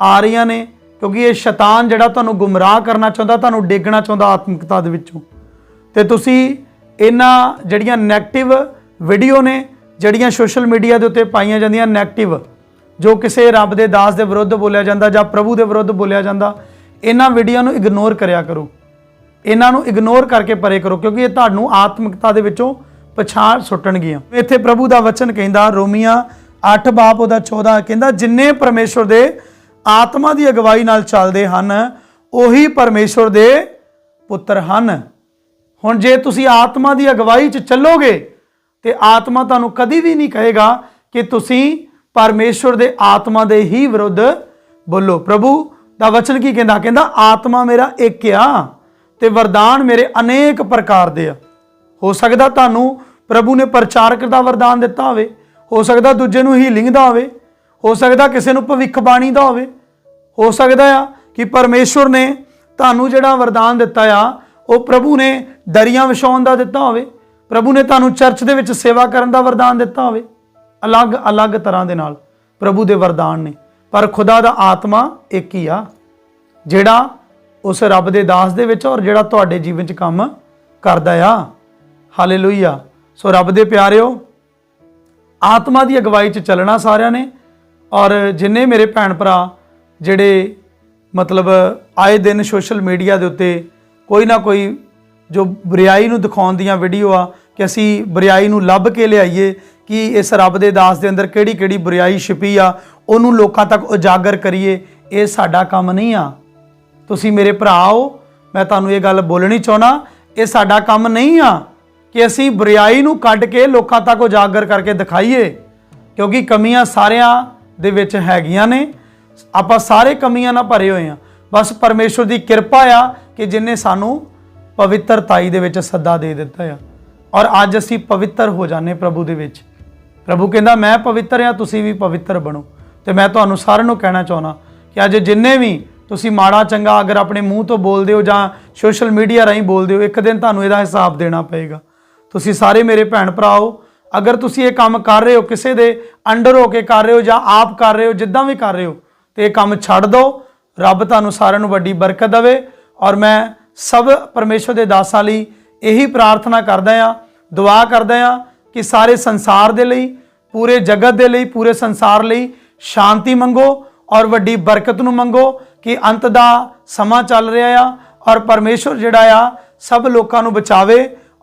ਆ ਰਹੀਆਂ ਨੇ, ਕਿਉਂਕਿ ਇਹ ਸ਼ੈਤਾਨ ਜਿਹੜਾ ਤੁਹਾਨੂੰ ਗੁੰਮਰਾਹ ਕਰਨਾ ਚਾਹੁੰਦਾ, ਤੁਹਾਨੂੰ ਡੇਗਣਾ ਚਾਹੁੰਦਾ ਆਤਮਿਕਤਾ ਦੇ ਵਿੱਚੋਂ। ਤੇ ਤੁਸੀਂ ਇਹਨਾਂ ਜਿਹੜੀਆਂ 네ਗੇਟਿਵ ਵੀਡੀਓ ਨੇ, ਜਿਹੜੀਆਂ ਸੋਸ਼ਲ ਮੀਡੀਆ ਦੇ ਉੱਤੇ ਪਾਈਆਂ ਜਾਂਦੀਆਂ 네ਗੇਟਿਵ ਜੋ ਕਿਸੇ ਰੱਬ ਦੇ ਦਾਸ ਦੇ ਵਿਰੁੱਧ ਬੋਲਿਆ ਜਾਂਦਾ ਜਾਂ ਪ੍ਰਭੂ ਦੇ ਵਿਰੁੱਧ ਬੋਲਿਆ ਜਾਂਦਾ, ਇਹਨਾਂ ਵੀਡੀਓ ਨੂੰ ਇਗਨੋਰ ਕਰਿਆ ਕਰੋ। ਇਹਨਾਂ ਨੂੰ ਇਗਨੋਰ ਕਰਕੇ ਪਰੇ ਕਰੋ, ਕਿਉਂਕਿ ਇਹ ਤੁਹਾਨੂੰ ਆਤਮਿਕਤਾ ਦੇ ਵਿੱਚੋਂ ਪਛਾਣ ਸੁੱਟਣਗੀਆਂ। ਇੱਥੇ ਪ੍ਰਭੂ ਦਾ ਵਚਨ ਕਹਿੰਦਾ, ਰੋਮੀਆਂ 8 ਬਾਪ ਉਹਦਾ 14 ਕਹਿੰਦਾ, ਜਿੰਨੇ ਪਰਮੇਸ਼ਵਰ ਦੇ ਆਤਮਾ ਦੀ ਅਗਵਾਈ ਨਾਲ ਚੱਲਦੇ ਹਨ, ਉਹੀ ਪਰਮੇਸ਼ਵਰ ਦੇ ਪੁੱਤਰ ਹਨ। ਹੁਣ ਜੇ ਤੁਸੀਂ ਆਤਮਾ ਦੀ ਅਗਵਾਈ 'ਚ ਚੱਲੋਗੇ ਤੇ ਆਤਮਾ ਤੁਹਾਨੂੰ ਕਦੀ ਵੀ ਨਹੀਂ ਕਹੇਗਾ ਕਿ ਤੁਸੀਂ ਪਰਮੇਸ਼ਵਰ ਦੇ ਆਤਮਾ ਦੇ ਹੀ ਵਿਰੁੱਧ ਬੋਲੋ। ਪ੍ਰਭੂ ਦਾ ਵਚਨ ਕੀ ਕਹਿੰਦਾ? ਕਹਿੰਦਾ, ਆਤਮਾ ਮੇਰਾ ਇੱਕ ਆ ਤੇ ਵਰਦਾਨ ਮੇਰੇ ਅਨੇਕ ਪ੍ਰਕਾਰ ਦੇ ਆ। ਹੋ ਸਕਦਾ ਤੁਹਾਨੂੰ ਪ੍ਰਭੂ ਨੇ ਪ੍ਰਚਾਰਕ ਦਾ ਵਰਦਾਨ ਦਿੱਤਾ ਹੋਵੇ, ਹੋ ਸਕਦਾ ਦੂਜੇ ਨੂੰ ਹੀਲਿੰਗ ਦਾ ਹੋਵੇ, ਹੋ ਸਕਦਾ ਕਿਸੇ ਨੂੰ ਭਵਿੱਖਬਾਣੀ ਦਾ ਹੋਵੇ। ਹੋ ਸਕਦਾ ਆ ਕਿ ਪਰਮੇਸ਼ਵਰ ਨੇ ਤੁਹਾਨੂੰ ਜਿਹੜਾ ਵਰਦਾਨ ਦਿੱਤਾ ਆ ਉਹ ਪ੍ਰਭੂ ਨੇ ਦਰੀਆਂ ਵਿਛਾਉਣ ਦਾ ਦਿੱਤਾ ਹੋਵੇ, ਪ੍ਰਭੂ ਨੇ ਤੁਹਾਨੂੰ ਚਰਚ ਦੇ ਵਿੱਚ ਸੇਵਾ ਕਰਨ ਦਾ ਵਰਦਾਨ ਦਿੱਤਾ ਹੋਵੇ ਅਲੱਗ-ਅਲੱਗ ਤਰ੍ਹਾਂ ਦੇ ਨਾਲ ਪ੍ਰਭੂ ਦੇ ਵਰਦਾਨ ਨੇ। ਪਰ ਖੁਦਾ ਦਾ ਆਤਮਾ ਇੱਕ ਹੀ ਆ, ਜਿਹੜਾ ਉਸ ਰੱਬ ਦੇ ਦਾਸ ਦੇ ਵਿੱਚ ਔਰ ਜਿਹੜਾ ਤੁਹਾਡੇ ਜੀਵਨ 'ਚ ਕੰਮ ਕਰਦਾ ਆ। ਹਾਲੇਲੂਇਆ ਸੋ ਰੱਬ ਦੇ ਪਿਆਰਿਓ, ਆਤਮਾ ਦੀ ਅਗਵਾਈ 'ਚ ਚੱਲਣਾ ਸਾਰਿਆਂ ਨੇ ਔਰ ਜਿੰਨੇ ਮੇਰੇ ਭੈਣ ਭਰਾ ਜਿਹੜੇ ਮਤਲਬ ਆਏ ਦਿਨ ਸੋਸ਼ਲ ਮੀਡੀਆ ਦੇ ਉੱਤੇ ਕੋਈ ਨਾ ਕੋਈ ਜੋ ਬਰਿਆਈ ਨੂੰ ਦਿਖਾਉਣ ਦੀਆਂ ਵੀਡੀਓ ਆ ਕਿ ਅਸੀਂ ਬਰਿਆਈ ਨੂੰ ਲੱਭ ਕੇ ਲਿਆਈਏ ਕਿ ਇਸ ਰੱਬ ਦੇ ਦਾਸ ਦੇ ਅੰਦਰ ਕਿਹੜੀ ਕਿਹੜੀ ਬੁਰੀਾਈ ਛਿਪੀ ਆ, ਉਹਨੂੰ ਲੋਕਾਂ ਤੱਕ ਉਜਾਗਰ ਕਰੀਏ, ਇਹ ਸਾਡਾ ਕੰਮ ਨਹੀਂ ਆ। ਤੁਸੀਂ ਮੇਰੇ ਭਰਾ ਹੋ, ਮੈਂ ਤੁਹਾਨੂੰ ਇਹ ਗੱਲ ਬੋਲਣੀ ਚਾਹਣਾ ਇਹ ਸਾਡਾ ਕੰਮ ਨਹੀਂ ਆ ਕਿ ਅਸੀਂ ਬੁਰੀਾਈ ਨੂੰ ਕੱਢ ਕੇ ਲੋਕਾਂ ਤੱਕ ਉਜਾਗਰ ਕਰਕੇ ਦਿਖਾਈਏ, ਕਿਉਂਕਿ ਕਮੀਆਂ ਸਾਰਿਆਂ ਦੇ ਵਿੱਚ ਹੈਗੀਆਂ ਨੇ। ਆਪਾਂ ਸਾਰੇ ਕਮੀਆਂ ਨਾਲ ਭਰੇ ਹੋਏ ਆ। ਬਸ ਪਰਮੇਸ਼ਵਰ ਦੀ ਕਿਰਪਾ ਆ ਕਿ ਜਿਨੇ ਸਾਨੂੰ ਪਵਿੱਤਰਤਾਈ ਦੇ ਵਿੱਚ ਸੱਦਾ ਦੇ ਦਿੱਤਾ ਆ। ਔਰ ਅੱਜ ਅਸੀਂ ਪਵਿੱਤਰ ਹੋ ਜਾਣੇ ਪ੍ਰਭੂ ਦੇ ਵਿੱਚ। ਪ੍ਰਭੂ ਕਹਿੰਦਾ, ਮੈਂ ਪਵਿੱਤਰ ਆ ਤੁਸੀਂ ਵੀ ਪਵਿੱਤਰ ਬਣੋ। ਤੇ ਮੈਂ ਤੁਹਾਨੂੰ ਸਾਰਿਆਂ ਨੂੰ ਕਹਿਣਾ ਚਾਹੁੰਦਾ ਕਿ ਅੱਜ ਜਿੰਨੇ ਵੀ ਤੁਸੀਂ ਮਾੜਾ, ਚੰਗਾ ਅਗਰ ਆਪਣੇ ਮੂੰਹ ਤੋਂ ਬੋਲਦੇ ਹੋ ਜਾਂ ਸੋਸ਼ਲ ਮੀਡੀਆ ਰਾਹੀਂ ਬੋਲਦੇ ਹੋ, ਇੱਕ ਦਿਨ ਤੁਹਾਨੂੰ ਇਹਦਾ ਹਿਸਾਬ ਦੇਣਾ ਪਏਗਾ। ਤੁਸੀਂ ਸਾਰੇ ਮੇਰੇ ਭੈਣ ਭਰਾ ਹੋ। ਅਗਰ ਤੁਸੀਂ ਇਹ ਕੰਮ ਕਰ ਰਹੇ ਹੋ, ਕਿਸੇ ਦੇ ਅੰਡਰ ਹੋ ਕੇ ਕਰ ਰਹੇ ਹੋ ਜਾਂ ਆਪ ਕਰ ਰਹੇ ਹੋ, ਜਿੱਦਾਂ ਵੀ ਕਰ ਰਹੇ ਹੋ, ਤੇ ਇਹ ਕੰਮ ਛੱਡ ਦਿਓ। ਰੱਬ ਤੁਹਾਨੂੰ ਸਾਰਿਆਂ ਨੂੰ ਵੱਡੀ ਬਰਕਤ ਦੇਵੇ। ਔਰ ਮੈਂ ਸਭ ਪਰਮੇਸ਼ਵਰ ਦੇ ਦਾਸਾਂ ਲਈ ਇਹੀ ਪ੍ਰਾਰਥਨਾ ਕਰਦਾ ਆ ਦੁਆ ਕਰਦਾ ਆ ਕਿ ਸਾਰੇ ਸੰਸਾਰ ਦੇ ਲਈ, ਪੂਰੇ ਜਗਤ ਦੇ ਲਈ, ਪੂਰੇ ਸੰਸਾਰ ਲਈ ਸ਼ਾਂਤੀ ਮੰਗੋ ਔਰ ਵੱਡੀ ਬਰਕਤ ਨੂੰ ਮੰਗੋ ਕਿ ਅੰਤ ਦਾ ਸਮਾਂ ਚੱਲ ਰਿਹਾ ਆ ਔਰ ਪਰਮੇਸ਼ਵਰ ਜਿਹੜਾ ਆ ਸਭ ਲੋਕਾਂ ਨੂੰ ਬਚਾਵੇ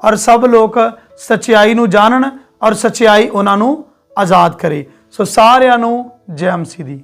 ਔਰ ਸਭ ਲੋਕ ਸਚਾਈ ਨੂੰ ਜਾਣਨ ਔਰ ਸਚਾਈ ਉਹਨਾਂ ਨੂੰ ਆਜ਼ਾਦ ਕਰੇ। ਸੋ ਸਾਰਿਆਂ ਨੂੰ ਜੈ ਮਸੀਹ ਦੀ